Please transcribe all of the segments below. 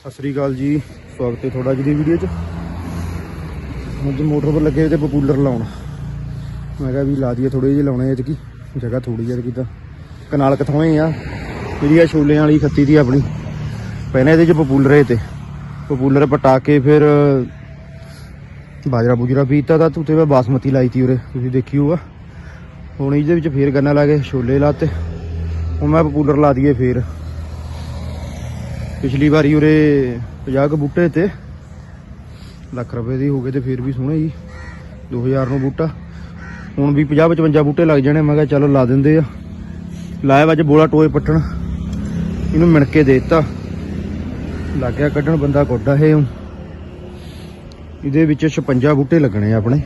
ਸਤਿ ਸ੍ਰੀ ਅਕਾਲ ਜੀ, ਸਵਾਗਤ ਹੈ ਤੁਹਾਡਾ ਅੱਜ ਦੀ ਵੀਡੀਓ 'ਚ। ਅੱਜ ਮੋਟਰ 'ਤੇ ਲੱਗੇ ਹੋਏ ਤੇ ਪਪੂਲਰ ਲਾਉਣ। ਮੈਂ ਕਿਹਾ ਵੀ ਲਾ ਦਈਏ ਥੋੜੇ ਜਿਹੇ ਲਾਉਣੇ ਐਤਕੀ ਜਗ੍ਹਾ ਥੋੜੀ ਜਿਹੀ ਕਿਦਾਂ ਕਨਾਲ ਕਿਥੋਂ ਆ। ਜਿਹੜੀ ਆ ਛੋਲਿਆਂ ਵਾਲੀ ਖੱਤੀ ਦੀ ਆਪਣੀ। ਪਹਿਲਾਂ ਇਹਦੇ 'ਚ ਪਪੂਲਰ ਹੈ ਤੇ। ਪਪੂਲਰ ਪਟਾ ਕੇ ਫਿਰ ਬਾਜਰਾ ਬੁਜਰਾ ਪੀਤਾ ਤਾਂ ਉੱਤੇ ਮੈਂ ਬਾਸਮਤੀ ਲਾਈ ਤੀ ਉਰੇ। ਤੁਸੀਂ ਦੇਖੀ ਹੋਊਗਾ। ਹੁਣ ਇਹਦੇ ਵਿੱਚ ਫੇਰ ਗੰਨਾ ਲਾ ਕੇ ਛੋਲੇ ਲਾਤੇ। ਹੁਣ ਮੈਂ ਪਪੂਲਰ ਲਾ ਦਈਏ ਫੇਰ। ਪਿਛਲੀ ਵਾਰੀ ਉਰੇ 50 ਕੁ ਬੂਟੇ ਤੇ, ਲੱਖ ਰੁਪਏ ਦੀ ਹੋ ਗਏ ਤੇ ਫਿਰ ਵੀ ਸੋਹਣੇ ਜੀ 2000 ਨੂੰ ਬੂਟਾ। ਹੁਣ ਵੀ 50 55 ਬੂਟੇ ਲੱਗ ਜਾਣੇ, ਮੈਂ ਕਿਹਾ ਚਲੋ ਲਾ ਦਿੰਦੇ ਆ। ਲਾਇਆ ਵਾ ਅੱਜ ਬੋਲਾ ਟੋਏ ਪੱਟਣ, ਇਹਨੂੰ ਮਿਣ ਕੇ ਦੇ ਦਿੱਤਾ। ਲੱਗ ਗਿਆ ਕੱਢਣ, ਬੰਦਾ ਕੋਡਾ ਹੈ ਇਹਦੇ ਵਿੱਚ 56 ਬੂਟੇ ਲੱਗਣੇ ਆ ਆਪਣੇ।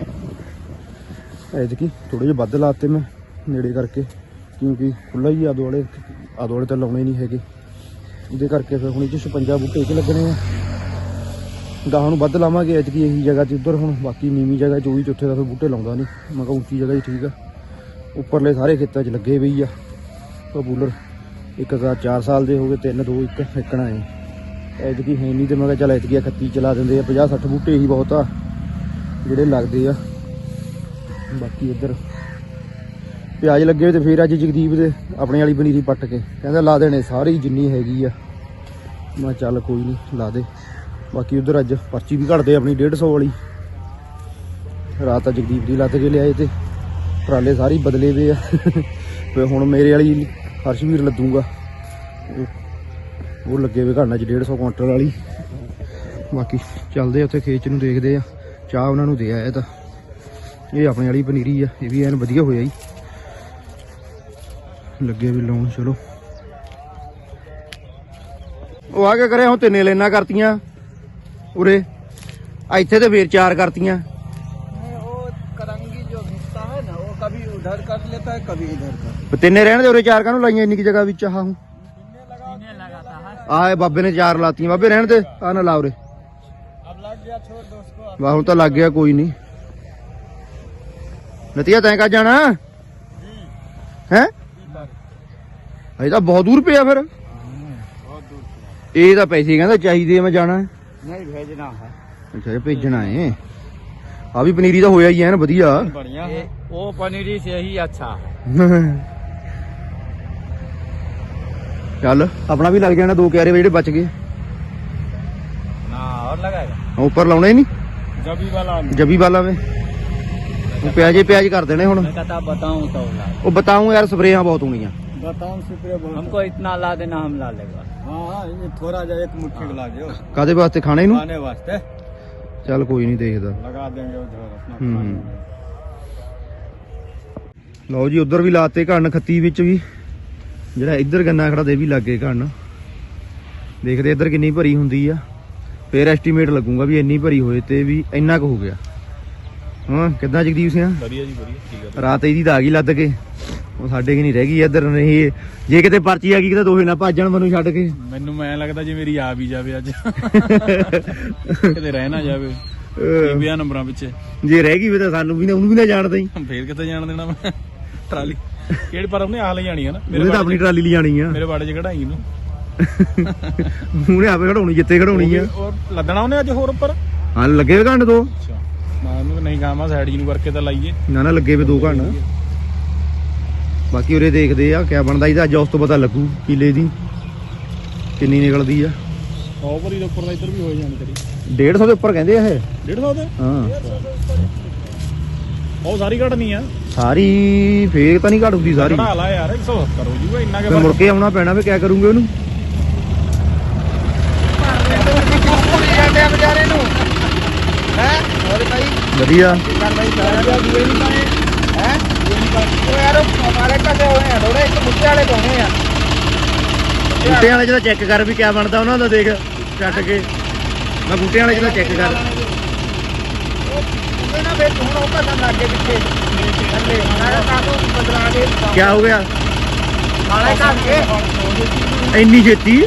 ਐਤਕੀ ਥੋੜੇ ਜਿਹਾ ਵੱਧ ਲਾਤੇ ਮੈਂ, ਨੇੜੇ ਕਰਕੇ, ਕਿਉਂਕਿ ਖੁੱਲਾ ਹੀ ਆਦੋ ਵਾਲੇ, ਆਦੋ ਤਾਂ ਲਾਉਣੇ ਨਹੀਂ ਹੈਗੇ। ਉਹਦੇ ਕਰਕੇ ਫਿਰ ਹੁਣ ਇਹ 'ਚ 56 ਬੂਟੇ ਇਹ 'ਚ ਲੱਗਣੇ ਆ। ਗਾਹਾਂ ਨੂੰ ਵੱਧ ਲਾਵਾਂਗੇ, ਐਤਕੀ ਇਹੀ ਜਗ੍ਹਾ 'ਚ ਉੱਧਰ ਹੁਣ, ਬਾਕੀ ਨੀਵੀਂ ਜਗ੍ਹਾ 'ਚ ਉਹੀ ਚੌਥੇ ਦਾ ਫਿਰ ਬੂਟੇ ਲਾਉਂਦਾ ਨਹੀਂ ਮੈਂ ਕਿਹਾ ਉੱਚੀ ਜਗ੍ਹਾ 'ਚ ਠੀਕ ਆ। ਉੱਪਰਲੇ ਸਾਰੇ ਖੇਤਾਂ 'ਚ ਲੱਗੇ ਪਈ ਆ। ਪਪੂਲਰ ਇੱਕ ਦਾ 4 ਸਾਲ ਦੇ ਹੋ ਗਏ, ਤਿੰਨ, ਦੋ, ਇੱਕ ਫੇਕਣਾ ਹੈ ਐਤਕੀ ਹੈ ਨਹੀਂ ਤੇ ਮੈਂ ਕਿਹਾ ਚੱਲ ਐਤਕੀ 31 ਚਲਾ ਦਿੰਦੇ ਆ। 50 60 ਬੂਟੇ ਹੀ ਬਹੁਤ ਆ, ਜਿਹੜੇ ਲੱਗਦੇ ਆ। ਬਾਕੀ ਇੱਧਰ ਪਿਆਜ਼ ਲੱਗੇ ਹੋਏ ਤੇ ਫਿਰ ਅੱਜ ਜਗਦੀਪ ਦੇ ਆਪਣੇ ਵਾਲੀ ਪਨੀਰੀ ਪੱਟ ਕੇ। ਕਹਿੰਦਾ ਲਾ ਦੇਣੇ, ਸਾਰੀ ਜਿੰਨੀ ਹੈਗੀ ਆ। ਮੈਂ ਚੱਲ ਕੋਈ ਨਹੀਂ ਲਾ ਦੇ। ਬਾਕੀ ਉਧਰ ਅੱਜ ਪਰਚੀ ਵੀ ਘੜਦੇ ਆਪਣੀ 150 ਵਾਲੀ। ਰਾਤ ਆ ਜਗਦੀਪ ਦੀ ਲੱਤ ਕੇ ਲਿਆਏ ਤੇ ਟਰਾਲੇ ਸਾਰੇ ਬਦਲੇ ਵੇ ਆ। ਤੇ ਹੁਣ ਮੇਰੇ ਵਾਲੀ ਹਰਸ਼ਵੀਰ ਲੱਦੂਗਾ। ਉਹ- ਉਹ ਲੱਗੇ ਵੇ ਘੜਨਾ ਚ 150 ਕੁਇੰਟਲ ਵਾਲੀ। ਬਾਕੀ ਚੱਲਦੇ ਆ ਉੱਥੇ, ਖੇਤ ਨੂੰ ਦੇਖਦੇ ਆ। ਚਾਹ ਉਹਨਾਂ ਨੂੰ ਦੇ ਆਇਆ ਤਾਂ। ਇਹ ਆਪਣੇ ਵਾਲੀ ਪਨੀਰੀ ਆ, ਇਹ ਵੀ ਐਨ ਵਧੀਆ ਹੋਇਆ ਜੀ। ਲੱਗੇ ਵੀ ਲਾਉਣ, ਚਲੋ। ਉਹ ਆ ਕੇ ਕਰਿਆ ਹੁਣ ਤਿੰਨੇ ਲੈਣਾ ਕਰਤੀਆਂ ਉਰੇ ਆ ਇੱਥੇ ਤੇ ਫੇਰ ਚਾਰ ਕਰਤੀਆਂ वो करंगी जो घिसता है ना वो कभी उधर कर लेता है कभी इधर कर ਤੇ ਤਿੰਨੇ ਰਹਿਣ ਦੇ ਉਰੇ ਚਾਰ ਕਾਹਨੂੰ ਲਾਈਆਂ ਇੰਨੀ ਕੀ ਜਗ੍ਹਾ ਵਿੱਚ ਆਹ ਹੁਣ लगाता है ਆਹ ਇਹ ਬਾਬੇ ਨੇ ਚਾਰ ਲਾਤੀਆਂ ਬਾਬੇ ਰਹਿਣ ਦੇ ਆ ਨਾ ਲਾ ਉਰੇ अब लग गया छोड़ दो उसको ਵਾਹ ਹੁਣ ਤਾਂ ਲੱਗ ਗਿਆ ਕੋਈ ਨਹੀਂ ਨਤੀਆ ਤੈਂ ਕਾ ਜਾਣਾ ਇਹ ਤਾਂ ਪੈਸੇ ਕਹਿੰਦਾ ਚਾਹੀਦੇ ਆ ਮੈਂ ਜਾਣਾ ਹੈ। नहीं भेजना है ਅੱਛਾ ਇਹ ਭੇਜਣਾ ਏ ਆ ਵੀ ਪਨੀਰੀ ਦਾ ਹੋਇਆ ਹੀ ਐਨ ਵਧੀਆ बढ़िया है वो पनीरी से ही अच्छा है ਚੱਲ ਆਪਣਾ ਵੀ ਲੱਗ ਜਾਣਾ ਦੋ ਕਿਆਰੇ ਵਾ ਜਿਹੜੇ ਬਚ ਗਏ ना और लगाएगा ਆ ਉੱਪਰ ਲਾਉਣੇ ਨਹੀਂ जबी वाला ਜੱਬੀ ਵਾਲਾ ਵੇ ਉਹ ਪਿਆਜੇ ਪਿਆਜ ਕਰ ਦੇਣੇ ਹੁਣ मैं कहता बताऊं तो ला ਉਹ ਬਤਾਉਂ ਯਾਰ ਸਪਰੇਆਂ ਬਹੁਤ ਹੋਣੀਆਂ बताऊं सुप्रिया हमको इतना ला देना हम ला लेगा हाँ हाँ ये थोड़ा जा एक मुट्ठी ला दो ਕਾਦੇ ਵਾਸਤੇ ਖਾਣੇ ਨੂੰ खाने वास्ते ਚੱਲ ਕੋਈ ਨਹੀਂ ਦੇਖਦਾ लगा देंगे उधर अपना हम्म। खाने में। ਲਓ ਜੀ ਉਧਰ ਵੀ ਲਾਤੇ ਘਣ ਖੱਤੀ ਵਿੱਚ ਵੀ ਜਿਹੜਾ ਇੱਧਰ ਗੰਨਾ ਖੜਾ ਦੇ ਵੀ ਲੱਗੇ ਘਣ ਦੇਖਦੇ ਇੱਧਰ ਕਿੰਨੀ ਭਰੀ ਹੁੰਦੀ ਆ ਫੇਰ ਐਸਟੀਮੇਟ ਲੱਗੂਗਾ ਵੀ ਇੰਨੀ ਭਰੀ ਹੋਏ ਤੇ ਵੀ ਇੰਨਾ ਕੁ ਹੋ ਗਿਆ ਹਾਂ ਕਿੱਦਾਂ ਜਗਦੀਪ ਸਿੰਘ? ਵਧੀਆ ਜੀ ਵਧੀਆ ਠੀਕ ਰਾਤ ਇਹਦੀ ਤਾਂ ਆ ਗਈ ਲੱਦ ਕੇ। ਉਹ ਸਾਡੇ ਕੀ ਨਹੀਂ ਰਹਿ ਗਈ ਇੱਧਰ ਨਹੀਂ ਜੇ ਕਿਤੇ ਪਰਚੀ ਆ ਗਈ ਕਿਤੇ ਦੋਹੇ ਨਾ ਭੱਜਣ ਮੈਨੂੰ ਛੱਡ ਕੇ। ਮੈਨੂੰ ਮੈਂ ਲੱਗਦਾ ਜੇ ਮੇਰੀ ਆ ਵੀ ਜਾਵੇ ਅੱਜ। ਕਿਤੇ ਰਹਿ ਨਾ ਜਾਵੇ। ਟੀਵੀਆਂ ਨੰਬਰਾਂ ਪਿੱਛੇ। ਜੇ ਰਹਿ ਗਈ ਫਿਰ ਤਾਂ ਸਾਨੂੰ ਵੀ ਨਾ ਉਹਨੂੰ ਵੀ ਨਾ ਜਾਣਦਾ ਹੀ ਫੇਰ ਕਿੱਥੇ ਜਾਣ ਦੇਣਾ ਮੈਂ? ਟਰਾਲੀ। ਕਿਹੜੀ ਪਰ ਉਹਨੇ ਆ ਲੈ ਜਾਣੀ ਹੈ ਨਾ? ਉਹਨੇ ਤਾਂ ਆਪਣੀ ਟਰਾਲੀ ਲਿਜਾਣੀ ਆ। ਮੇਰੇ ਬਾੜੇ 'ਚ ਕਢਾਈ ਨੂੰ ਉਹਨੇ ਆਪੇ ਖੜਾਉਣੀ ਜਿੱਥੇ ਖੜਾਉਣੀ ਆ। ਉਹ ਲੱਦਣਾ ਉਹਨੇ ਅੱਜ ਹੋਰ ਉੱਪਰ? ਹਾਂ ਲੱਗੇ ਵੇ ਘੰਟ ਦੋ। ਅੱਛਾ। ਨਹੀਂ ਕਹਾਂਗਾ ਸਾਈਡ ਜੀ ਨੂੰ ਕਰਕੇ ਤਾਂ ਲਾਈਏ। ਨਾ ਨਾ ਲੱਗੇ ਵੇ ਦੋ ਘੰਟ ਬਾਕੀ ਉਰੇ ਦੇਖਦੇ ਆ ਕਿਆ ਬਣਦਾ ਇਹਦਾ ਅੱਜ ਉਸ ਤੋਂ ਪਤਾ ਲੱਗੂ ਕਿਲੇ ਦੀ ਕਿੰਨੀ ਨਿਕਲਦੀ ਆ। ਉਹ ਭਰੀ ਦੇ ਉੱਪਰ ਦਾ ਇੱਧਰ ਵੀ ਹੋ ਜਾਣੀ ਤੇਰੀ 150 ਦੇ ਉੱਪਰ ਕਹਿੰਦੇ ਆ ਇਹ। 150 ਦੇ? ਹਾਂ। ਉਹ ਸਾਰੀ ਘਟਣੀ ਆ। ਸਾਰੀ ਫੇਰ ਤਾਂ ਨਹੀਂ ਘਟੂਦੀ ਸਾਰੀ। ਕਢਾ ਲਾ ਯਾਰ 170 ਹੋ ਜੂਗਾ ਇੰਨਾ ਕਿ ਮੁੜ ਕੇ ਆਉਣਾ ਪੈਣਾ ਵੀ ਕਿਆ ਕਰੂੰਗੇ ਉਹਨੂੰ ਜਾਂਦੇ ਵਿਚਾਰੇ ਨੂੰ ਹੈ ਹੋਰ ਭਾਈ ਵਧੀਆ। ਕਰ ਭਾਈ ਸਾਰਾ ਨਹੀਂ ਪਾਏ ਹੈ ਉਹ ਯਾਰ ਹਮਾਰੇ ਕਦੇ ਹੋਏ ਆ ਥੋੜੇ ਇੱਕ ਮੁੱਦੇ ਵਾਲੇ ਪਾਉਣੇ ਆ ਬੂਟੇ ਵਾਲੇ ਜਿਹਦਾ ਚੈੱਕ ਕਰ ਵੀ ਕਿਆ ਬਣਦਾ ਉਹਨਾਂ ਦਾ ਦੇਖ ਛੱਡ ਕੇ। ਮੈਂ ਬੂਟੇ ਵਾਲੇ ਜਿਹਦਾ ਚੈੱਕ ਕਰ। ਉਹਦੇ ਨਾਲ ਫਿਰ ਹੁਣ ਉਹ ਭੱਜਣ ਲੱਗ ਗਏ ਪਿੱਛੇ ਥੱਲੇ ਮੈਂ ਕਾਹਨੂੰ ਬਦਲਾ ਕੇ ਕਿਆ ਹੋ ਗਿਆ? ਨਾਲੇ ਘਰ ਕੇ ਇੰਨੀ ਛੇਤੀ?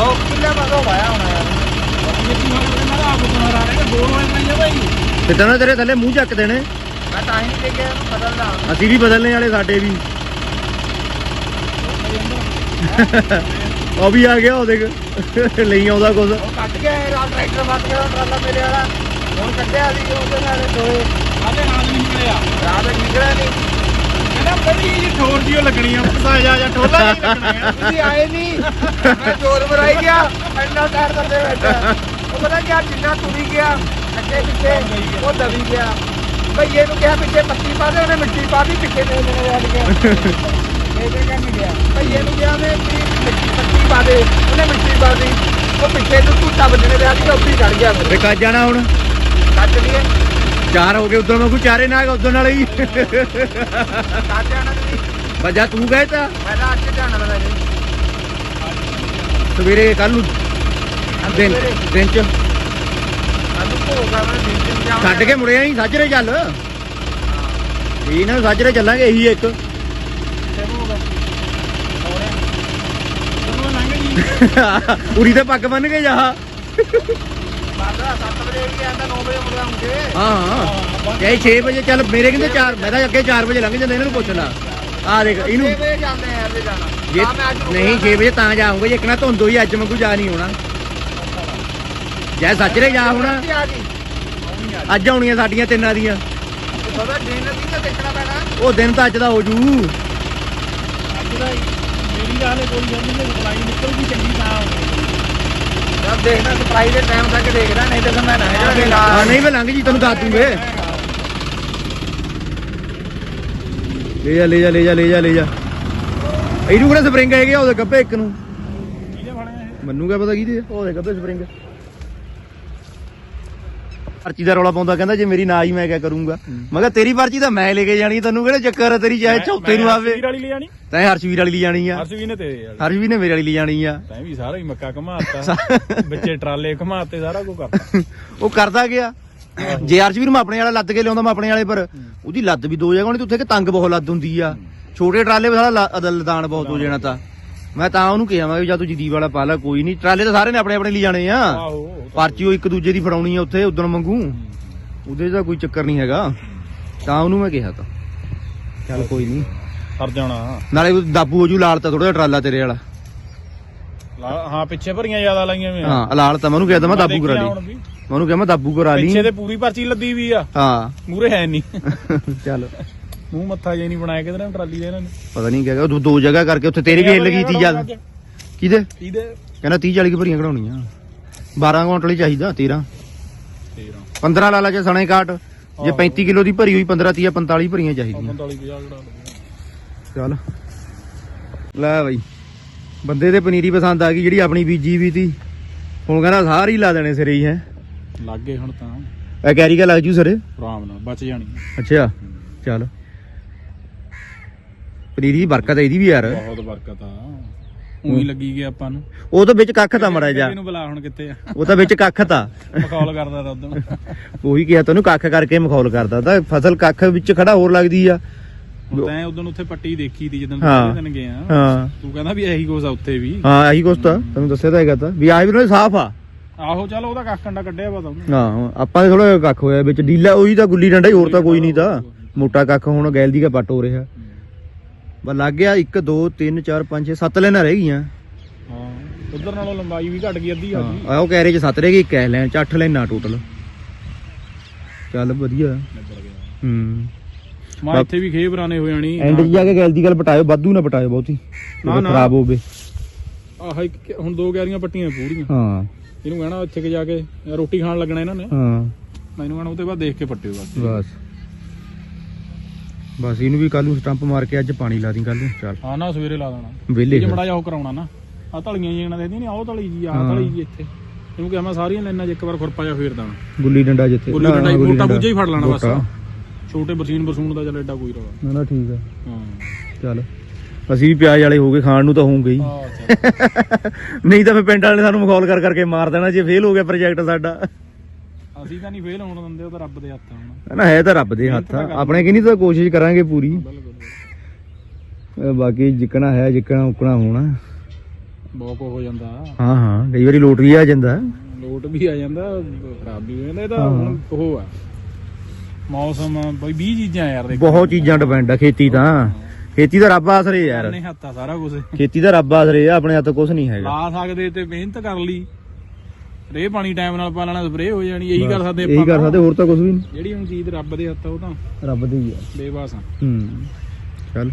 ਉਹ ਕਿੱਲੇ ਮਗੋ ਵਾਇਆ ਹੋਣਾ। ਯਾਰ ਤੇ ਤੈਨੂੰ ਤੇਰੇ ਥੱਲੇ ਮੂੰਹ ਚੱਕ ਦੇਣੇ ਮੈਂ ਤਾਂ ਹੀ ਨਹੀਂ ਦੇਖਿਆ ਇਹਨੂੰ ਬਦਲਣਾ ਅਸੀਂ ਵੀ ਬਦਲਣੇ ਵਾਲੇ ਸਾਡੇ ਵੀ। ਉਹ ਵੀ ਆ ਗਿਆ ਉਹ ਦੇਖ। ਲਈ ਆਉਂਦਾ ਕੁਝ ਉਹ ਕੱਟ ਗਿਆ ਇਹ ਰਾਤ ਟਰੈਕਟਰ ਫਸ ਗਿਆ ਟਰਾਲਾ ਮੇਰੇ ਵਾਲਾ। ਹੁਣ ਕੱਢਿਆ ਸੀ ਉਹਦੇ ਨਾਲ ਦੋਏ ਆਦੇ ਨਾਲ ਨਹੀਂ ਨਿਕਲਿਆ। ਰਾਤ ਨਿਕਲਿਆ ਨਹੀਂ। ਕਹਿੰਦਾ ਬੜੀ ਜੀ ਠੋਰ ਜੀ ਲੱਗਣੀ ਆ। ਪਸਾ ਜਾ ਜਾ ਠੋਲਾ ਨਹੀਂ ਲੱਗਣਾ। ਤੁਸੀਂ ਆਏ ਨਹੀਂ ਮੈਂ ਜੋਰ ਮਰਾਈ ਗਿਆ। ਇੰਨਾ ਟਾਇਰ ਥੱਲੇ ਬੈਠਾ। ਉਹ ਪਤਾ ਕੀ ਜਿੰਨਾ ਤੁਰੀ ਗਿਆ ਅੱਗੇ ਪਿੱਛੇ ਉਹ ਦਬੀ ਗਿਆ। ਭਈਏ ਨੂੰ ਕਿਹਾ ਪਿੱਛੇ ਪੱਤੀ ਪਾ ਦੇ ਉਹਨੇ ਮਿੱਟੀ ਪਾ ਦਿੱਤੀ ਪਿੱਛੇ ਦੇ ਮੇਰੇ ਵੱਲ ਗਿਆ। ਇਹ ਤੇ ਕੰਮ ਗਿਆ। ਭਈਏ ਨੂੰ ਕਿਹਾ ਨੇ ਵੀ ਮਿੱਟੀ ਪੱਤੀ ਪਾ ਦੇ ਉਹਨੇ ਮਿੱਟੀ ਪਾ ਦਿੱਤੀ। ਉਹ ਪਿੱਛੇ ਨੂੰ ਟੁੱਟਾ ਵੱਜਣੇ ਦੇ ਆ ਕੇ ਉੱਪਰ ਹੀ ਚੜ ਗਿਆ। ਫਿਰ ਕੱਜ ਜਾਣਾ ਹੁਣ? ਕੱਟ ਲਈਏ ਚਾਰ ਹੋ ਗਏ ਉਦੋਂ ਮੈਂ ਕੋਈ ਚਾਰੇ ਨਾ ਉਦੋਂ ਨਾਲ ਹੀ। ਕੱਟ ਜਾਣਾ ਤੁਸੀਂ ਬੱਜਾ ਤੂੰ ਗਏ ਤਾਂ। ਮੈਂ ਤਾਂ ਅੱਜ ਜਾਣਾ ਦਾ ਜੀ। ਸਵੇਰੇ ਕੱਲ ਨੂੰ ਦਿਨ ਦਿਨ ਚ। ਸਾਨੂੰ ਭੋਗਾ ਮੈਂ ਦਿਨ ਦਿਨ ਜਾਵਾਂ ਛੱਡ ਕੇ ਮੁੜਿਆ ਨਹੀਂ ਸਾਜਰੇ ਚੱਲ। ਇਹ ਨਾ ਸਾਜਰੇ ਚੱਲਾਂਗੇ ਇਹੀ ਇੱਕ। ਤੂੰ ਲੰਘ ਜੀ ਉਰੀ ਤੇ ਪੱਗ ਬੰਨ ਕੇ ਜਾ। ਹਾਂ ਬਾਦਾ 7 ਵਜੇ ਵੀ ਆਂਦਾ 9 ਵਜੇ ਮੁੜਿਆ ਹੁੰਦੇ ਹਾਂ। ਚਾਹੇ 6 ਵਜੇ ਚੱਲ ਮੇਰੇ ਕਹਿੰਦੇ 4 ਮੈਂ ਤਾਂ ਅੱਗੇ 4 ਵਜੇ ਲੰਘ ਜਾਂਦੇ ਇਹਨਾਂ ਨੂੰ ਪੁੱਛ ਲਾ ਆ ਦੇਖ ਇਹਨੂੰ 6 ਵਜੇ ਜਾਂਦੇ ਆ ਜਾਣਾ। ਰੁਕਣਾ। ਨਹੀਂ 6 ਵਜੇ ਤਾਂ ਜਾਊਂਗਾ ਜੇ ਇਕਣਾ ਧੁੰਦ ਹੋਈ ਅੱਜ ਮੈਂ ਕੋਈ ਜਾ ਨਹੀਂ ਹੋਣਾ। ਜੈ ਸੱਜਰੇ ਜਾ ਹੋਣਾ? ਅੱਜ ਆਉਣੀਆਂ ਸਾਡੀਆਂ ਤਿੰਨਾਂ ਦੀਆਂ। ਪਤਾ ਦਿਨ ਦੀ ਤਾਂ ਦੇਖਣਾ ਪੈਣਾ। ਉਹ ਦਿਨ ਤਾਂ ਅੱਜ ਦਾ ਹੋ ਜੂ। ਅੱਜ ਦਾ ਹੀ। ਮੇਰੀ ਗੱਲ ਕੋਈ ਗੱਲ ਨਹੀਂ ਬੁਲਾਈ ਨਿਕਲ ਵੀ ਚੰਗੀ ਤਾਂ ਜਦ ਦੇਖਣਾ ਸਪਰਾਈ ਦੇ ਟਾਈਮ ਤੱਕ ਦੇਖਦਾ ਨਹੀਂ ਤਾਂ ਮੈਂ ਨਾ ਹਾਂ ਨਹੀਂ ਮੈਂ ਲੰਘ ਜੀ ਤੈਨੂੰ ਦੱਸ ਦੂੰਗੇ। ਲੈ ਜਾ ਲੈ ਜਾ ਲੈ ਜਾ ਲੈ ਜਾ ਲੈ ਜਾ। ਇਹਨੂੰ ਕਿਹੜਾ ਸਪਰਿੰਗ ਹੈਗੇ ਉਹਦੇ ਗੱਪੇ ਇੱਕ ਨੂੰ। ਪਤਾ ਉਹਦੇ ਗੱਪੇ ਸਪਰਿੰਗ ਪਰਚੀ ਦਾ ਰੌਲਾ ਪਾਉਂਦਾ ਕਹਿੰਦਾ ਜੇ ਮੇਰੀ ਨਾ ਆਈ ਮੈਂ ਕਿਆ ਕਰੂੰਗਾ? ਮੈਂ ਕਿਹਾ ਤੇਰੀ ਪਰਚੀ ਤਾਂ ਮੈਂ ਲੈ ਕੇ ਜਾਣੀ ਤੈਨੂੰ ਕਿਹੜਾ ਚੱਕਰ ਹੈ ਤੇਰੀ ਚਾਹੇ ਚੌਥੇ ਨੂੰ ਆਵੇ। ਹਰਸ਼ਵੀਰ ਵਾਲੀ ਲੈ ਜਾਣੀ ਤੈਂ ਹਰਸ਼ਵੀਰ ਵਾਲੀ ਲਈ ਜਾਣੀ ਆ। ਹਰਸ਼ਵੀਰ ਨੇ ਤੇਰੇ ਵਾਲੀ। ਹਰਸ਼ਵੀਰ ਨੇ ਮੇਰੇ ਵਾਲੀ ਲਈ ਜਾਣੀ ਆ। ਤੈਂ ਵੀ ਸਾਰਾ ਹੀ ਮੱਕਾ ਘਮਾਤਾ। ਵਿੱਚੇ ਟਰਾਲੇ ਘਮਾਤੇ ਸਾਰਾ ਕੁਝ ਕਰਤਾ। ਉਹ ਕਰਦਾ ਗਿਆ। ਜੇ ਹਰਸ਼ਵੀਰ ਮੈਂ ਆਪਣੇ ਵਾਲਾ ਲੱਦ ਕੇ ਲਿਆਉਂਦਾ ਮੈਂ ਆਪਣੇ ਵਾਲੇ ਪਰ ਉਹਦੀ ਲੱਦ ਵੀ ਦੋ ਜਗ੍ਹਾ ਹੋਣੀ ਤੇ ਉੱਥੇ ਕਿ ਤੰਗ ਬਹੁਤ ਲੱਦ ਹੁੰਦੀ ਆ। ਛੋਟੇ ਟਰਾਲੇ ਵਿੱਚ ਸਾਲਾ ਲ- ਲਦਾਨ ਬਹੁਤ ਹੋ ਜਾਣਾ ਤਾਂ। ਮੈਂ ਤਾਂ ਉਹਨੂੰ ਕਿਹਾ ਮੈਂ ਵੀ ਜਾਂ ਤੂੰ ਜਦੀਬ ਵਾਲਾ ਪਾ ਲੈ ਕੋਈ ਨਹੀਂ। ਟਰਾਲੇ ਤਾਂ ਸਾਰੇ ਨੇ ਆਪਣੇ ਆਪਣੇ ਲਈ ਜਾਣੇ ਆ। ਆਹੋ ਪਰਚੀ ਉਹ ਇੱਕ ਦੂਜੇ ਦੀ ਫੜਾਉਣੀ ਆ ਉੱਥੇ ਉਦੋਂ ਮੰਗੂ ਉਹਦੇ ਦਾ ਕੋਈ ਚੱਕਰ ਨਹੀਂ ਹੈਗਾ। ਤਾਂ ਉਹਨੂੰ ਮੈਂ ਕਿਹਾ ਤਾਂ। ਚੱਲ ਕੋਈ ਨਹੀਂ। ਸਰ ਜਾਣਾ। ਨਾਲੇ ਉਹ ਦਾਬੂ ਹੋ ਜੂ ਲਾਲ ਤਾਂ ਥੋੜਾ ਜਿਹਾ ਟਰਾਲਾ ਤੇਰੇ ਵਾਲਾ। ਹਾਂ ਪਿੱਛੇ ਭਰੀਆਂ ਜ਼ਿਆਦਾ ਲਾਈਆਂ ਵੀ ਹਾਂ ਲਾਲ ਤਾਂ ਮੈਂ ਉਹਨੂੰ ਕਿਹਾ ਤਾਂ ਮੈਂ ਦਾਬੂ ਕਰਾ ਲਈ। ਮੈਂ ਉਹਨੂੰ ਕਿਹਾ ਮੈਂ ਦਾਬੂ ਕਰਾ ਲਈ। ਪਿੱਛੇ ਤੇ ਪੂਰੀ ਪਰਚੀ ਲੱਦੀ ਵੀ ਆ। ਹਾਂ। ਮੂਰੇ ਹੈ ਨਹੀਂ। ਚੱਲ। ਮੂੰਹ ਮੱਥਾ ਜੇ ਨਹੀਂ ਬਣਾਇਆ ਕਿਧਰ ਟਰਾਲੀ ਦੇ ਇਹਨਾਂ ਨੇ। ਪਤਾ ਨਹੀਂ ਕਿਹਾ ਦੋ ਦੋ ਜਗ੍ਹਾ ਕਰਕੇ ਉੱਥੇ ਤੇਰੀ ਵੀ ਹਿੱਲ ਗਈ ਤੀ ਜਦ ਕਿਹਦੇ? ਇਹਦੇ ਕਹਿੰਦਾ 30 40 ਕੀ ਭਰੀਆਂ ਕਢਾਉਣੀਆਂ। 12 ਕੁਇੰਟਲ ਹੀ ਚਾਹੀਦਾ 13 13 15 ਲਾ ਲਾ ਜੇ ਸਣੇ ਕਾਟ। ਜੇ 35 ਕਿਲੋ ਦੀ ਭਰੀ ਹੋਈ 15 30 45 ਭਰੀਆਂ ਚਾਹੀਦੀਆਂ। 45 50 ਕਢਾ ਚੱਲ। ਲੈ ਬਈ ਬੰਦੇ ਤੇ ਪਨੀਰੀ ਪਸੰਦ ਆ ਗਈ ਜਿਹੜੀ ਆਪਣੀ ਬੀਜੀ ਵੀ ਤੀ। ਹੁਣ ਕਹਿੰਦਾ ਸਾਰੀ ਲਾ ਦੇਣੇ ਸਿਰੇ ਹੀ ਹੈ। ਲੱਗ ਹੁਣ ਤਾਂ। ਇਹ ਕੈਰੀ ਕਾ ਲੱਗ ਜੂ ਸਿਰੇ? ਆਰਾਮ ਨਾਲ ਬਚ ਜਾਣੀ। ਅੱਛਾ ਚੱਲ। ਪਨੀਰੀ ਦੀ ਬਰਕਤ ਹੈ ਇਹਦੀ ਵੀ ਯਾਰ। ਬਹੁਤ ਬਰਕਤ ਆ। ਉਹੀ ਲੱਗੀ ਗਿਆ ਆਪਾਂ ਨੂੰ। ਉਹ ਤਾਂ ਵਿੱਚ ਕੱਖ ਤਾਂ ਮੜਾ ਜਾ। ਇਹਨੂੰ ਬੁਲਾ ਹੁਣ ਕਿੱਥੇ ਆ। ਉਹ ਤਾਂ ਵਿੱਚ ਕੱਖ ਤਾਂ। ਮਖੌਲ ਕਰਦਾ ਤਾ ਉਦੋਂ। ਉਹੀ ਕਿਹਾ ਤੈਨੂੰ ਕੱਖ ਕਰਕੇ ਮਖੌਲ ਕਰਦਾ। ਤਾਂ ਫਸਲ ਕੱਖ ਵਿੱਚ ਖੜਾ ਹੋਰ ਲੱਗਦੀ ਆ। ਤੈਂ ਉਦੋਂ ਉੱਥੇ ਪੱਟੀ ਦੇਖੀ ਤੀ ਜਦੋਂ। ਪਹਿਲੇ ਦਿਨ ਗਏ ਆ। ਹਾਂ। ਤੂੰ ਕਹਿੰਦਾ ਵੀ ਇਹੀ ਕੁਛ ਆ ਉੱਥੇ ਵੀ। ਹਾਂ ਆਹੀ ਕੁਛ ਤਾਂ। ਤੈਨੂੰ ਦੱਸਿਆ ਤਾਂ ਹੈਗਾ ਤਾਂ। ਵੀ ਆਹ ਵੀ ਉਹਨਾਂ ਦੇ ਸਾਫ਼ ਆ। ਆਹੋ ਚੱਲ ਉਹਦਾ ਕੱਖ ਕੰਡਾ ਕੱਢਿਆ ਪਤਾ ਉਹਨੇ। ਹਾਂ ਆਪਾਂ ਦੇ ਥੋੜਾ ਕੱਖ ਹੋਇਆ ਵਿੱਚ। ਡੀਲਾ ਉਹੀ ਤਾਂ ਗੁੱਲੀ ਡੰਡਾ ਹੀ ਹੋਰ ਤਾਂ ਕੋਈ ਨਹੀਂ ਤਾਂ। ਮੋਟਾ ਕੱਖ ਹੁਣ ਗੈਲ ਦੀ ਕਾ ਪੱਟ ਹੋ ਰਿਹਾ। ਬਸ ਲੱਗ ਗਿਆ 1 2 3 4 5 6 7 ਲੈਣਾ ਰਹਿ ਗਈਆਂ। ਹਾਂ ਉਧਰ ਨਾਲੋਂ ਲੰਬਾਈ ਵੀ ਘਟ ਗਈ ਅੱਧੀ ਆ ਗਈ। ਆਹ ਉਹ ਕਹਿ ਰਹੇ ਚ 7 ਰਹਿ ਗਈ ਇੱਕ ਐ ਲੈਣ ਚ 8 ਲੈਣਾ ਟੋਟਲ ਚੱਲ ਵਧੀਆ। ਹੂੰ। ਮੈਂ ਇੱਥੇ ਵੀ ਖੇਬ ਰਾਣੇ ਹੋ ਜਾਣੀ। ਐਂਡ ਜਾ ਕੇ ਗੈਲ ਦੀ ਗੱਲ ਪਟਾਇਓ ਵਾਧੂ ਨਾ ਪਟਾਇਓ ਬਹੁਤੀ। ਨਾ, ਨਾ। ਖਰਾਬ ਹੋਵੇ। ਆਹ ਇੱਕ ਹੁਣ ਦੋ ਗਿਆਰੀਆਂ ਪੱਟੀਆਂ ਪੂਰੀਆਂ। ਹਾਂ। ਇਹਨੂੰ ਕਹਿਣਾ ਇੱਥੇ ਕਿ ਜਾ ਕੇ ਰੋਟੀ ਖਾਣ ਲੱਗਣਾ ਇਹਨਾਂ ਨੇ। ਹਾਂ। ਮੈਨੂੰ ਕਹਿਣਾ ਉਹਦੇ ਬਾਅਦ ਦੇਖ ਕੇ ਪੱਟਿਓ ਬਸ। ਬਸ। ਬਸ ਇਹਨੂੰ ਵੀ ਕੱਲ ਨੂੰ ਸਟੰਪ ਮਾਰ ਕੇ ਅੱਜ ਪਾਣੀ ਲਾ ਦੀ ਕੱਲ ਨੂੰ ਚੱਲ। ਹਾਂ ਨਾ ਸਵੇਰੇ ਲਾ ਦੇਣਾ। ਵਿਹਲੇ ਜੇ ਮੜਾ ਜਾ ਉਹ ਕਰਾਉਣਾ ਨਾ। ਆ ਧਲੀਆਂ ਜੀ ਇਹਨਾਂ ਦੇ ਨਹੀਂ ਆਹ ਧਲੀ ਜੀ ਆਹ। ਧਲੀ ਜੀ ਇੱਥੇ। ਇਹਨੂੰ ਕਿਹਾ ਮੈਂ ਸਾਰੀਆਂ ਲੈਣਾ 'ਚ ਇੱਕ ਵਾਰ ਖੁਰਪਾ ਜਾ ਫੇਰ ਦੇਣਾ। ਗੁੱਲੀ ਡੰਡਾ ਜਿੱਥੇ। ਗੁੱਲੀ ਡੰਡਾ ਹੀ ਡੰਡਾ। ਬੁੱਝਾ ਹੀ ਫੜ ਲੈਣਾ ਬਸ। ਛੋਟੇ ਬਰਸੀਨ ਬਰਸੂਨ ਦਾ ਚੱਲ ਐਡਾ ਕੋਈ ਰਵਾ ਨਾ ਨਾ ਠੀਕ ਆ। ਹਾਂ। ਚੱਲ। ਅਸੀਂ ਵੀ ਪਿਆਜ਼ ਵਾਲੇ ਹੋ ਗਏ ਖਾਣ ਨੂੰ ਤਾਂ ਹੋਊਗੇ ਹੀ। ਨਹੀਂ ਤਾਂ ਫੇ ਪਿੰਡ ਵਾਲੇ ਸਾਨੂੰ ਮਖੌਲ ਕਰ ਕਰਕੇ ਮਾਰ ਦੇਣਾ ਜੇ ਫੇਲ ਹੋ ਗਿਆ ਪ੍ਰੋਜੈਕਟ ਸਾਡਾ। ਅਸੀਂ ਤਾਂ ਨਹੀਂ ਫੇਲ ਹੋਣ ਦਿੰਦੇ ਉਹ ਤਾਂ ਰੱਬ ਦੇ ਹੱਥ ਆ ਹੁਣ। ਨਾ ਹੈ ਤਾਂ ਰੱਬ ਦੇ ਹੱਥ ਆ। ਆਪਣੇ ਕਿ ਨਹੀਂ ਤਾਂ ਕੋਸ਼ਿਸ਼ ਕਰਾਂਗੇ ਪੂਰੀ। ਅਹ ਬਾਕੀ ਜਿੱਕਣਾ ਹੈ ਜਿੱਕਣਾ ਉਕਣਾ ਹੋਣਾ। ਬਹੁਤ ਹੋ ਜਾਂਦਾ। ਹਾਂ ਹਾਂ ਕਈ ਵਾਰੀ ਲੋਟਰੀ ਆ ਜਾਂਦਾ। ਲੋਟ ਵੀ ਆ ਜਾਂਦਾ ਖਰਾਬ ਵੀ ਹੋ ਜਾਂਦਾ ਇਹ ਤਾਂ ਹਾਂ। ਹੁਣ ਉਹ ਆ। ਮੌਸਮ ਬਈ 20 ਚੀਜ਼ਾਂ ਯਾਰ ਦੇਖ। ਬਹੁਤ ਚੀਜ਼ਾਂ ਡਿਪੈਂਡ ਆ ਖੇਤੀ ਤਾਂ। ਖੇਤੀ ਦਾ ਰੱਬ ਆਸਰੇ ਯਾਰ। ਆਪਣੇ ਹੱਥਾਂ ਸਾਰਾ ਕੁਝ ਖੇਤੀ ਦਾ ਰੱਬ ਆਸਰੇ ਆ ਆਪਣੇ ਹੱਥ ਕੁਝ ਨਹੀਂ ਹੈਗਾ। ਲਾ ਸਕਦੇ ਤੇ ਮਿਹਨਤ ਕਰ ਲਈ। ਰੇ ਪਾਣੀ ਟਾਈਮ ਨਾਲ ਪਾ ਲੈਣਾ ਸਪਰੇ ਹੋ ਜਾਣੀ ਇਹੀ ਕਰ ਸਕਦੇ ਇਹੀ ਕਰ ਸਕਦੇ ਹੋਰ ਤਾਂ ਕੁਝ ਵੀ ਨਹੀਂ। ਜਿਹੜੀ ਹੁਣ ਚੀਜ਼ ਰੱਬ ਦੇ ਹੱਥ ਆ ਉਹ ਤਾਂ ਰੱਬ ਦੇ ਹੀ ਆ। ਬੇਵਾਸ ਆ। ਹੂੰ। ਚੱਲ।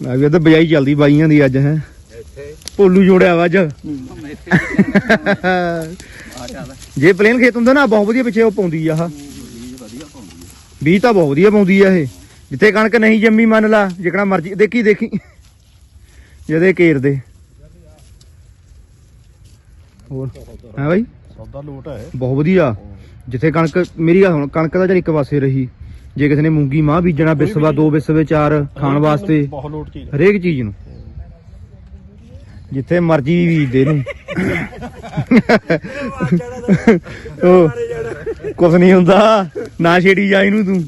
ਮੈਂ ਵੀ ਤਾਂ ਬਜਾਈ ਚੱਲਦੀ ਬਾਈਆਂ ਦੀ ਅੱਜ ਹੈ। ਭੋਲੂ ਜੋੜਿਆ ਵਾ ਅੱਜ। ਜੇ ਪਲੇਨ ਖੇਤ ਹੁੰਦਾ ਨਾ ਬਹੁਤ ਵਧੀਆ ਪਿੱਛੇ ਉਹ ਪਾਉਂਦੀ ਆ ਆਹ। ਬੀਜ ਤਾਂ ਬਹੁਤ ਵਧੀਆ ਪਾਉਂਦੀ ਆ ਇਹ। ਜਿੱਥੇ ਕਣਕ ਨਹੀਂ ਜੰਮੀ ਮੰਨ ਲਾ ਜਿਕਣਾ ਮਰਜ਼ੀ ਦੇਖੀ ਦੇਖੀ। ਜਦੇ ਘੇਰ ਦੇ। ਹੋਰ। ਹੈ ਬਾਈ? ਸੌਦਾ ਲੋਟ ਹੈ। ਬਹੁਤ ਵਧੀਆ। ਜਿੱਥੇ ਕਣਕ ਮੇਰੀ ਗੱਲ ਹੁਣ ਕਣਕ ਦਾ ਚੱਲ ਇੱਕ ਪਾਸੇ ਰਹੀ। ਜੇ ਕਿਸੇ ਨੇ ਮੂੰਗੀ ਮਾਹ ਬੀਜਣਾ ਬਿਸਵਾ ਦੋ ਬਿਸਵੇ ਚਾਰ ਖਾਣ ਵਾਸਤੇ ਬਹੁਤ ਲੋਟ ਚੀਜ਼ ਹਰੇਕ ਚੀਜ਼ ਨੂੰ। ਜਿੱਥੇ ਮਰਜ਼ੀ ਬੀਜਦੇ ਨੂੰ। ਉਹ ਕੁਛ ਨਹੀਂ ਹੁੰਦਾ। ਨਾ ਛੇੜੀ ਜਾ ਇਹਨੂੰ ਤੂੰ।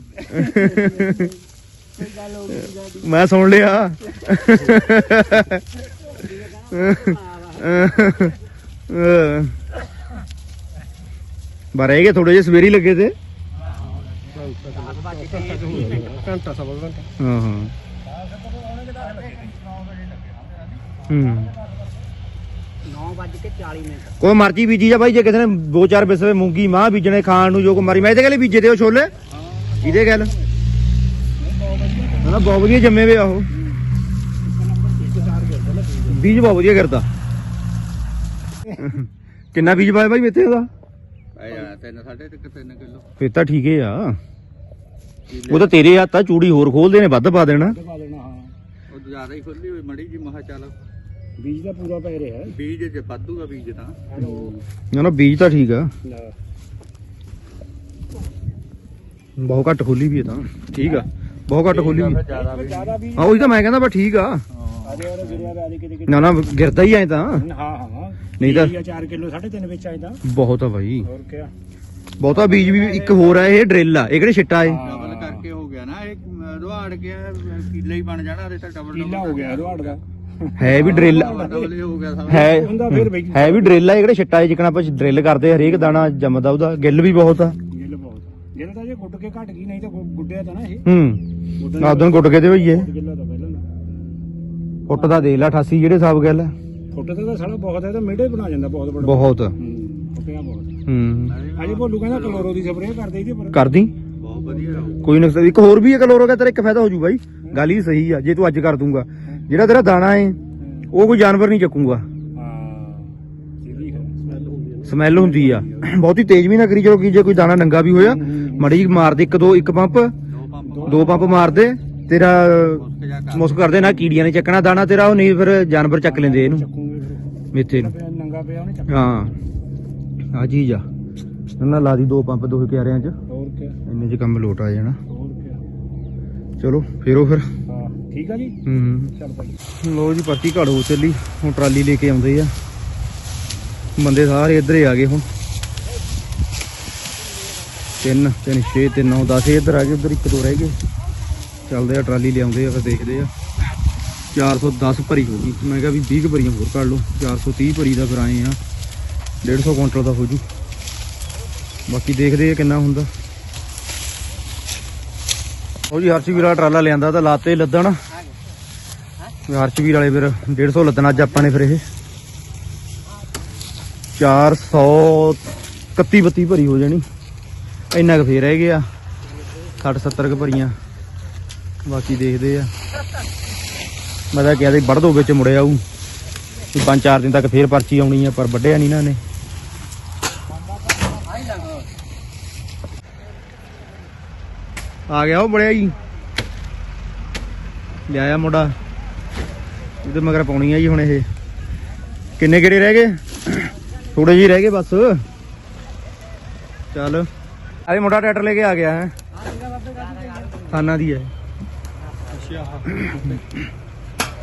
ਮੈਂ ਸੁਣ ਲਿਆ। ਬਾਰੇ ਗਏ ਥੋੜੇ ਜਿਹੇ ਸਵੇਰੀ ਲੱਗੇ ਤੇ। ਘੰਟਾ ਸਵਾ ਘੰਟਾ। ਹਾਂ ਹਾਂ। ਹੂੰ। 9 ਵਜ ਕੇ 40 ਮਿੰਟ। ਕੋਈ ਮਰਜ਼ੀ ਬੀਜੀ ਜਾ ਬਾਈ ਜੇ ਕਿਸੇ ਨੇ ਦੋ ਚਾਰ ਬਿਸਵੇ ਮੂੰਗੀ ਮਾਹ ਬੀਜਣੇ ਖਾਣ ਨੂੰ ਜੋ ਕੋ ਮਰੀ ਮੈਂ ਇਹਦੇ ਗੱਲ ਬੀਜੇ ਤੇ ਉਹ ਛੋਲੇ। ਇਹਦੇ ਗੱਲ। ਨਾ ਬਹੁਤ ਵਧੀਆ ਜੰਮੇ ਵੇ ਆ ਉਹ। ਬੀਜ ਬਹੁਤ ਵਧੀਆ ਕਰਦਾ ਕਿੰਨਾ ਬੀਜ ਪਾਇਆ ਬਾਈ ਮੇਥੇ ਉਹਦਾ? ਆਇਆ ਤਿੰਨ ਸਾਢੇ ਤਿੰਨ ਤਿੰਨ ਕਿਲੋ। ਫੇਰ ਤਾਂ ਠੀਕ ਹੀ ਆ ਉਹ ਤਾਂ ਤੇਰੇ ਹੱਥ ਆ ਚੂੜੀ ਹੋਰ ਖੋਲਦੇ ਨੇ ਵੱਧ ਪਾ ਦੇਣਾ। ਪਾ ਦੇਣਾ ਹਾਂ। ਉਹ ਜ਼ਿਆਦਾ ਹੀ ਖੁੱਲੀ ਹੋਈ ਮੜੀ ਜੀ ਮਹਾ ਚੱਲ। ਬੀਜ ਦਾ ਪੂਰਾ ਪੈ ਰਿਹਾ। ਬੀਜ ਜੇ ਵਾਧੂਗਾ ਬੀਜ ਤਾਂ। ਨਾ ਨਾ ਬੀਜ ਤਾਂ ਠੀਕ ਆ। ਬਹੁਤ ਘੱਟ ਖੋਲੀ ਵੀ ਤਾਂ। ਠੀਕ ਆ। ਬਹੁਤ ਘੱਟ ਖੋਲੀ। ਵੀ ਜ਼ਿਆਦਾ ਵੀ ਆ ਉਹੀ ਤਾਂ ਮੈਂ ਕਹਿੰਦਾ ਬਸ ਠੀਕ ਆ। ਆਦੇ ਵਾਲਾ ਗਿਰਿਆ ਵਾ ਆਦੇ ਕਿਤੇ ਕਿਤੇ ਨਾ ਨਾ ਗਿਰਦਾ ਹੀ ਐ ਤਾਂ। ਹਾਂ ਹਾਂ। ਨਹੀਂ ਤਾਂ 4 ਕਿਲੋ 3.5 ਵਿੱਚ ਆਏ ਤਾਂ। ਬਹੁਤ ਆ ਬਾਈ। ਹੋਰ ਕਿਆ। ਬਹੁਤਾ ਬੀਜ ਵੀ ਇੱਕ ਹੋਰ ਆ ਇਹ ਡਰਿਲ ਆ ਇਹ ਕਿਹੜੇ ਛਿੱਟਾ ਏ? ਡਬਲ ਕਰਕੇ ਹੋ ਗਿਆ ਨਾ ਇਹ ਰੁਹਾੜ ਗਿਆ ਕਿੱਲਾ ਹੀ ਬਣ ਜਾਣਾ ਇਹਦੇ ਤਾਂ ਡਬਲ ਕੀਲਾ ਹੋ ਗਿਆ ਰਵਾੜ ਦਾ। ਹੈ ਵੀ ਡਰਿਲ ਡਬਲ ਹੀ ਹੋ ਗਿਆ ਸਭ ਹੈ ਹੁੰਦਾ ਫਿਰ ਬਈ। ਹੈ ਵੀ ਡਰਿਲ ਆ ਇਹ ਕਿਹੜੇ ਛਿੱਟਾ ਏ ਜਿਕਣਾ ਆਪਾਂ ਡਰਿਲ ਕਰਦੇ ਹਰੇਕ ਦਾਣਾ ਜੰਮਦਾ ਉਹਦਾ ਗਿੱਲ ਵੀ ਬਹੁਤ ਆ ਗਿੱਲ ਬਹੁਤ ਗਿੱਲ ਤਾਂ ਜੇ ਗੁੱਟ ਕੇ ਘਟ ਗਈ ਨਹੀਂ ਤਾਂ ਗੁ- ਗੁੱਡਿਆ ਤਾਂ ਨਾ ਇਹ। ਹੂੰ। ਗੁੱਡਾ ਨਾ ਉਦੋਂ ਗੁੱਟ ਕੇ ਤੇ ਹੋਈਏ ਗਿੱਲਾ ਤਾਂ ਪਹਿਲਾਂ ਨਾ। ਫੁੱਟ ਦਾ ਦੇ ਲਾ 88 ਜਿਹੜੇ ਹਿਸਾਬ ਗੱਲ ਫੁੱਟ ਤੇ ਤਾਂ ਸਾਲਾ ਬਹੁਤ ਹੈ ਤਾਂ ਮੇੜੇ ਬਣਾ ਜਾਂਦਾ ਬਹੁਤ ਬੜਾ ਬਹੁਤ। ਹੂੰ ਫੁੱਟਿਆ ਬਹੁਤ। ਹੂੰ। ਅਜੇ ਭੋਲੂ ਕਹਿੰਦਾ ਕਲੋਰੋ ਦੀ ਸਪਰੇਅ ਕਰਦੇ ਇਹਦੇ ਪਰ ਕਰਦੀ? ਬਹੁਤ ਵਧੀਆ ਕੋਈ ਨੁਕਸਾਨ ਇੱਕ ਹੋਰ ਵੀ ਹੈ ਕਲੋਰੋ ਦਾ ਤੇਰਾ ਇੱਕ ਫਾਇਦਾ ਹੋ ਜੂ ਬਾਈ। ਗੱਲ ਹੀ ਸਹੀ ਆ ਜੇ ਤੂੰ ਅੱਜ ਕਰ ਦੂੰਗਾ। ਜਿਹੜਾ ਤੇਰਾ ਦਾਣਾ ਏ ਉਹ ਕੋਈ ਜਾਨਵਰ ਨਹੀਂ ਚੱਕੂਗਾ। ਸਮੈਲ ਹੁੰਦੀ ਆ। ਬਹੁਤੀ ਤੇਜ਼ ਵੀ ਨਾ ਕਰੀ ਚਲੋ ਕਿ ਜੇ ਕੋਈ ਦਾਣਾ ਨੰਗਾ ਵੀ ਹੋਇਆ ਮੜੀ ਮਾਰ ਦੇ ਇੱਕ ਦੋ ਇੱਕ ਪੰਪ ਦੋ ਪੰਪ ਮਾਰ ਦੇ ਤੇਰਾ ਮੁਸਕ ਜਾ ਕਰ ਮੁਸਕ ਕਰਦੇ ਨਾ ਕੀੜੀਆਂ ਨੇ ਚੱਕਣਾ ਦਾਣਾ ਤੇਰਾ ਉਹ ਨਹੀਂ ਫਿਰ ਜਾਨਵਰ ਚੱਕ ਲੈਂਦੇ ਇਹਨੂੰ ਮੇਥੇ ਨੂੰ। ਪਿਆ ਨੰਗਾ ਪਿਆ ਉਹਨੇ ਚੱਕ ਹਾਂ ਆ ਚੀਜ਼ ਆ। ਇਹਨਾਂ ਲਾ ਦੀ ਦੋ ਪੰਪ ਦੋ ਕਿਆਰਿਆਂ 'ਚ। ਹੋਰ ਕਿਆ? ਇੰਨੇ 'ਚ ਕੰਮ ਲੋਟ ਆ ਜਾਣਾ। ਹੋਰ ਚਲੋ ਫੇਰੋ ਫਿਰ। ਹਾਂ ਠੀਕ ਆ ਜੀ? ਹੂੰ ਲੋ ਜੀ ਪਰਤੀ ਘੜ ਚੱਲੀ ਹੁਣ ਟਰਾਲੀ ਲੈ ਕੇ ਆਉਂਦੇ ਆ। ਬੰਦੇ ਸਾਰੇ ਇੱਧਰ ਹੀ ਆ ਗਏ ਹੁਣ। ਤਿੰਨ ਤਿੰਨ 6 ਤਿੰਨ 9 10 ਇੱਧਰ ਆ ਗਏ, ਉਧਰ ਇੱਕ, ਦੋ ਰਹਿ ਗਏ। ਚੱਲਦੇ ਆ, ਟਰਾਲੀ ਲਿਆਉਂਦੇ ਆ, ਫਿਰ ਦੇਖਦੇ ਆ। 410 ਭਰੀ ਹੋ ਗਈ। ਮੈਂ ਕਿਹਾ ਵੀ 20 ਕੁ ਭਰੀਆਂ ਹੋਰ ਕੱਢ ਲਓ। 430 ਭਰੀ ਦਾ ਫਿਰ ਆਏ ਆ। 150 ਕੁਇੰਟਲ ਦਾ ਹੋ ਜੂ। ਬਾਕੀ ਦੇਖਦੇ ਆ ਕਿੰਨਾ ਹੁੰਦਾ। ਉਹ ਜੀ, ਹਰਸ਼ਵੀਰ ਵਾਲਾ ਟਰਾਲਾ ਲਿਆਂਦਾ ਤਾਂ ਲਾਤੇ ਲੱਦਣ। ਹਰਸ਼ਵੀਰ ਵਾਲੇ ਫਿਰ 150 ਲੱਦਣ। ਅੱਜ ਆਪਾਂ ਨੇ ਫਿਰ ਇਹ। 400 31 32 ਭਰੀ ਹੋ ਜਾਣੀ। ਇੰਨਾ ਕੁ ਫੇਰ ਰਹਿ ਗਿਆ 60 70 ਕੁ ਭਰੀਆਂ। ਬਾਕੀ ਦੇਖਦੇ ਆ। ਮੈਂ ਤਾਂ ਕਿਹਾ ਸੀ ਵੱਢ ਦੋ ਵਿੱਚ ਮੁੜਿਆ ਆਊ। ਵੀ ਪੰਜ ਚਾਰ ਦਿਨ ਤੱਕ ਫੇਰ ਪਰਚੀ ਆਉਣੀ ਆ, ਪਰ ਵੱਢਿਆ ਨਹੀਂ ਇਹਨਾਂ ਨੇ। ਆ ਗਿਆ ਉਹ ਬੜਿਆ ਜੀ। ਲਿਆਇਆ ਮੁੰਡਾ। ਇਹਦੇ ਮਗਰ ਪਾਉਣੀ ਆ ਜੀ ਹੁਣ ਇਹ। ਕਿੰਨੇ ਗੇੜੇ ਰਹਿ ਗਏ? ਥੋੜੇ ਜਿਹੇ ਰਹਿ ਗਏ ਬਸ। ਚੱਲ। ਆਏ ਮੁੰਡਾ ਟਰੈਕਟਰ ਲੈ ਕੇ ਆ ਗਿਆ ਹੈ। ਖਾਨਾ ਦੀ ਹੈ।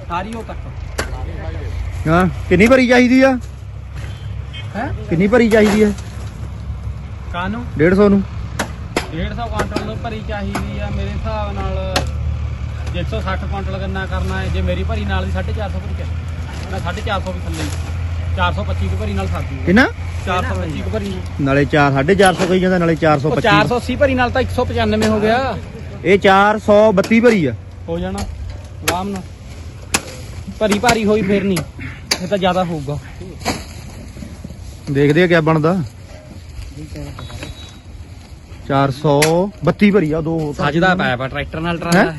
ਸਾਰੀ ਉਹ ਤੱਕ ਹਾਂ ਕਿੰਨੀ ਭਰੀ ਚਾਹੀਦੀ ਆ? ਹੈ ਕਿੰਨੀ ਭਰੀ ਚਾਹੀਦੀ ਹੈ? ਕਾਨੂੰ 150 ਨੂੰ। 150 ਕੁਇੰਟਲ ਤੋਂ ਭਰੀ ਚਾਹੀਦੀ ਆ ਮੇਰੇ ਹਿਸਾਬ ਨਾਲ ਜੇ 160 ਕੁਇੰਟਲ ਗੰਨਾ ਕਰਨਾ ਹੈ ਜੇ ਮੇਰੀ ਭਰੀ ਨਾਲ ਦੀ 450 ਭਰੀ ਚਾਹੀਦੀ ਮੈਂ 450 ਵੀ ਥੱਲੇ ਹੀ। 425 ਦੀ ਭਰੀ ਨਾਲ ਸਰਦੀ ਕਿੰਨਾ? 425 ਭਰੀ ਨਾਲੇ। 4 450 ਕਹੀ ਜਾਂਦਾ ਨਾਲੇ ਉਹ 425 480 ਭਰੀ ਨਾਲ ਤਾਂ 195 ਹੋ ਗਿਆ। ਇਹ 432 ਭਰੀ ਆ। ਹੋ ਜਾਣਾ। ਆਰਾਮ ਨਾਲ। ਭਰੀ ਭਾਰੀ ਹੋਈ ਫਿਰ ਨਹੀਂ ਇਹ ਤਾਂ ਜ਼ਿਆਦਾ ਹੋਊਗਾ। ਦੇਖਦੇ ਆ ਕਿਆ ਬਣਦਾ। 432 ਭਰੀ ਆ ਦੋ ਸੱਜਦਾ ਪਾਇਆ ਪਾ ਟਰੈਕਟਰ ਨਾਲ ਟਰਾਲਾ।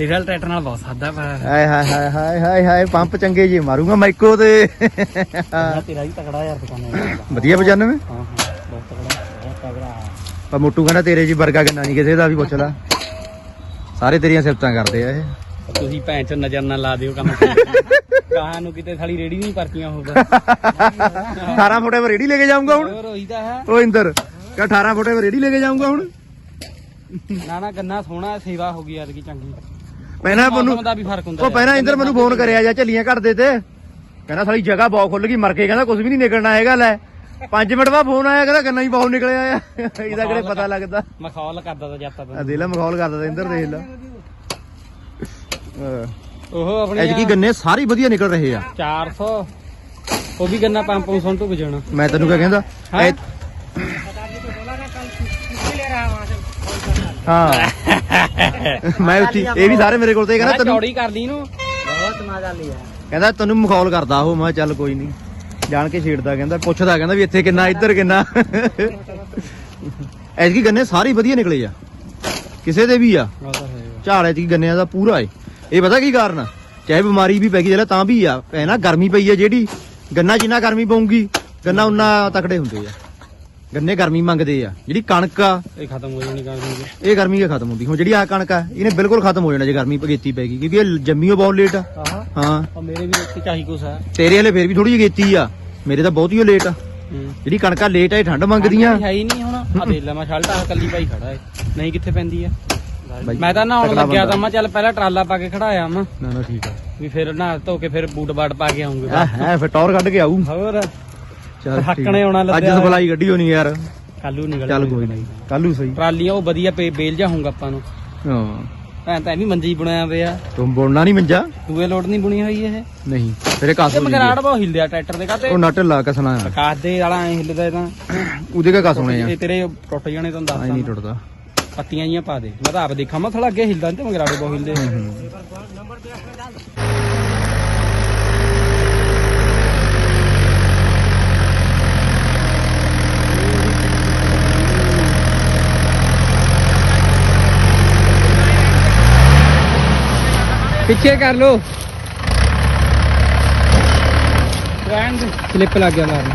ਤੇਰੇ ਨਾਲ ਟਰੈਕਟਰ ਨਾਲ ਬਹੁਤ ਸਾਦਾ ਪਾਇਆ ਹਾਏ ਹਾਏ ਹਾਏ ਹਾਏ ਹਾਏ ਹਾਏ ਪੰਪ ਚੰਗੇ ਜੇ ਮਾਰੂਗਾ ਮਾਈਕੋ ਤੇ। ਤੇਰਾ ਵੀ ਤਕੜਾ ਯਾਰ ਦੁਕਾਨੇ ਵਧੀਆ 95 ਹਾਂ ਹਾਂ ਬਹੁਤ ਤਕੜਾ ਬਹੁਤ ਤਕੜਾ। ਪਰ ਮੋਟੂ ਕਹਿੰਦਾ ਤੇਰੇ ਜੀ ਵਰਗਾ ਕਿੰਨਾ ਨਹੀਂ ਕਿਸੇ ਦਾ ਵੀ ਪੁੱਛ ਲੈ। ਸਾਰੇ ਤੇਰੀਆਂ ਸਿਫਤਾਂ ਕਰਦੇ ਆ ਇਹ। ਤੁਸੀਂ ਭੈਣ ਚ ਨਜ਼ਰ ਨਾ ਲਾ ਦਿਓ ਕੰਮ। ਕਹਾਂ ਨੂੰ ਕਿਤੇ ਸਾਲੀ ਰੇੜੀ ਨਹੀਂ ਪਰਚੀਆਂ ਹੋਊਗਾ। 18 ਫੁੱਟੇ ਪਰ ਰੇੜੀ ਲੈ ਕੇ ਜਾਊਂਗਾ ਹੁਣ। ਹੋਰ ਉਹੀ ਤਾਂ ਹੈ। ਉਹ ਇੰਦਰ ਕਹ 18 ਫੁੱਟੇ ਪਰ ਰੇੜੀ ਲੈ ਕੇ ਜਾਊਂਗਾ ਹੁਣ। ਨਾ ਨਾ ਗੰਨਾ ਸੋਹਣਾ ਸੇਵਾ ਹੋ ਗਈ ਯਾਰ ਕੀ ਚੰਗੀ। ਪਹਿਲਾਂ ਮੈਨੂੰ ਮੌਸਮ ਦਾ ਵੀ ਫ਼ਰਕ ਹੁੰਦਾ ਉਹ ਪਹਿਲਾਂ ਇੰਦਰ ਮੈਨੂੰ ਫੋਨ ਕਰਿਆ ਜਾਂ ਝੱਲੀਆਂ ਘੜਦੇ ਤੇ। ਕਹਿੰਦਾ ਸਾਲੀ ਜਗ੍ਹਾ ਬਹੁਤ ਖੁੱਲ ਗਈ ਮਰ ਕੇ ਕਹਿੰਦਾ ਕੁਝ ਵੀ ਨਹੀਂ ਨਿਕਲਣਾ ਹੈਗਾ ਲੈ। 5 ਮਿੰਟ ਬਾਅਦ ਫੋਨ ਆਇਆ ਕਹਿੰਦਾ ਗੰਨਾ ਹੀ ਬਹੁਤ ਨਿਕਲਿਆ ਆ। ਇਹਦਾ ਕਿਹੜੇ ਪਤਾ ਲੱਗਦਾ। ਮਖੌਲ ਕਰਦਾ ਤਾਂ ਜੱਤ ਆ ਦੇ ਲੈ ਮਖੌਲ ਕਰਦਾ ਤਾ ਇੰਦਰ ਦੇਖ ਲੈ। ਉਹ ਆਪਣੇ ਐਜ ਕੀ ਗੰਨੇ ਸਾਰੇ ਵਧੀਆ ਨਿਕਲ ਰਹੇ ਆ। 400 ਉਹ ਵੀ ਗੰਨਾ ਪੰਪ ਪੰਪ ਤੋਂ ਵਜਾਣਾ ਮੈਂ ਤੈਨੂੰ ਕਿਆ ਕਹਿੰਦਾ ਹੈਂ? ਐ- ਹਾਂ। ਮੈਂ ਉੱਚੀ ਇਹ ਵੀ ਸਾਰੇ ਮੇਰੇ ਕੋਲ ਤੇ ਕਹਿੰਦਾ ਤੈਨੂੰ ਚੌੜੀ ਕਰਦੀ ਨੂੰ ਬਹੁਤ ਮਜ਼ਾ ਲਿਆ ਕਹਿੰਦਾ ਤੈਨੂੰ ਮਖੌਲ ਕਰਦਾ ਉਹ ਮੈਂ ਚੱਲ ਕੋਈ ਨਹੀਂ ਜਾਣ ਕੇ ਛੇੜਦਾ ਕਹਿੰਦਾ ਪੁੱਛਦਾ ਕਹਿੰਦਾ ਵੀ ਇੱਥੇ ਕਿੰਨਾ ਇੱਧਰ ਕਿੰਨਾ। ਐਤਕੀ ਗੰਨੇ ਸਾਰੇ ਵਧੀਆ ਨਿਕਲੇ ਆ। ਕਿਸੇ ਦੇ ਵੀ ਆ। ਝਾੜ ਐਤਕੀ ਗੰਨਿਆਂ ਦਾ ਪੂਰਾ ਏ। ਇਹ ਪਤਾ ਕੀ ਕਾਰਨ ਆ? ਚਾਹੇ ਬਿਮਾਰੀ ਵੀ ਪੈ ਗਈ ਜਿਹੜਾ ਤਾਂ ਵੀ ਆ। ਐ ਨਾ ਗਰਮੀ ਪਈ ਆ ਜਿਹੜੀ। ਗੰਨਾ ਜਿੰਨਾ ਗਰਮੀ ਪਊਗੀ ਗੰਨਾ ਉਨਾ ਤਕੜੇ ਹੁੰਦੇ ਆ। ਗੰਨੇ ਗਰਮੀ ਮੰਗਦੇ ਆ। ਜਿਹੜੀ ਕਣਕ ਆ ਇਹ ਖਤਮ ਹੋ ਜਾਣੀ ਦੂੰਗੇ ਇਹ ਗਰਮੀ ਕੇ ਖਤਮ ਹੁੰਦੀ। ਹੁਣ ਜਿਹੜੀ ਆ ਕਣਕ ਆ ਇਹਨੇ ਬਿਲਕੁਲ ਖਤਮ ਹੋ ਜਾਣਾ ਜੇ ਗਰਮੀ ਪਗੇਤੀ ਪੈ ਗਈ ਕਿਉਂਕਿ ਇਹ ਜੰਮੀਓ ਬਹੁਤ ਲੇਟ ਆ। ਆਹ। ਹਾਂ। ਉਹ ਮੇਰੇ ਵੀ ਇੱਥੇ ਚਾਹੀ ਕੁਛ ਹੈ ਤੇਰੇ ਹਲੇ ਫੇਰ ਵੀ ਥੋੜੀ ਜਿਹੀ ਗੇਤੀ ਆ। ਮੇਰੇ ਤਾਂ ਬਹੁਤ ਹੀ ਲੇਟ ਆ। ਜਿਹੜੀ ਕਣਕਾਂ ਲੇਟ ਆ ਇਹ ਠੰਡ ਮੰਗਦੀਆਂ। ਹੈ ਹੀ ਨਹੀਂ ਹੁਣ। ਆ ਦੇਖ ਲੈ ਮੈਂ ਸ਼ਲਟ ਆ ਕੱਲੀ ਭਾਈ ਖੜਾ ਏ। ਨਹੀਂ ਕਿੱਥੇ ਪੈਂਦੀ ਆ? ਬਾਈ, ਮੈਂ ਤਾਂ ਨਹਾਉਣ ਤਕੜਾ ਲੱਗਿਆ ਬੰਦਾ। ਤਾਂ ਮੈਂ ਚੱਲ ਪਹਿਲਾਂ ਟਰਾਲਾ ਪਾ ਕੇ ਖੜਾਇਆ ਮੈਂ। ਨਾ ਨਾ ਠੀਕ ਆ। ਵੀ ਫਿਰ ਨਹਾ ਧੋ ਕੇ ਫਿਰ ਬੂਟ ਬਾਟ ਪਾ ਕੇ ਆਉਂਗੇ। ਆ ਹੈ ਫਿਰ ਟੌਰ ਕੱਢ ਕੇ ਆਊ। ਹੋਰ। ਚੱਲ ਹੱਕਣੇ ਆਉਣਾ ਅੱਜ ਲੱਦਿਆ ਹੋਇਆ। ਸਪਲਾਈ ਗੱਡੀ ਹੋਣੀ ਯਾਰ। ਕੱਲੂ ਨਿਕਲ ਚੱਲ ਕੋਈ ਨਹੀਂ। ਕੱਲੂ ਸਹੀ। ਟਰਾਲੀਆਂ ਉਹ ਵਧੀਆ ਪੇ ਬੇਲ ਜਾ ਹੋਊਗਾ ਆਪਾਂ ਨੂੰ। ਹਾਂ। ਐਂ ਤਾਂ ਇਹ ਵੀ ਮੰਜੀ ਬਣਾਇਆ ਪਿਆ। ਤੂੰ ਬੋਲਣਾ ਨਹੀਂ ਮੰਜਾ? ਦੂਏ ਲੋਡ ਨਹੀਂ ਬੁਣੀ ਹੋਈ ਇਹ। ਨਹੀਂ ਤੇਰੇ ਕਾਸ ਇਹ ਮਗਰਾੜ ਬਹੁਤ ਹਿਲਦਿਆ ਟਰੈਕਟਰ ਦੇ ਕਾਤੇ। ਉਹ ਨਟ ਲਾ ਕਸਣਾ। ਆ ਕਾਸ ਦੇ ਵਾਲਾ ਐ ਹਿੱਲਦਾ ਇਹ ਤਾਂ। ਉਹਦੇ ਕਾ ਕਸ ਹੋਣੇ ਆ। ਇਹ ਤੇਰੇ ਟੁੱਟ ਜਾਣੇ ਤੁਹਾਨੂੰ ਆਈ ਨਹੀਂ ਦੱਸਦਾ ਟੁੱਟਦਾ। ਪੱਤੀਆਂ ਜੀਆਂ ਪਾ ਦੇ। ਮੈਂ ਤਾਂ ਆਪ ਦੇਖਾਂ ਮੈਂ ਥੋੜਾ ਅੱਗੇ ਹਿਲਦਾ ਤੇ ਮਗਰਾੜੇ ਬਹੁਤ ਹਿਲਦੇ। ਪਿੱਛੇ ਕਰ ਲੋ ਸਲਿੱਪ ਲੱਗ ਗਿਆ ਮਾਰਨ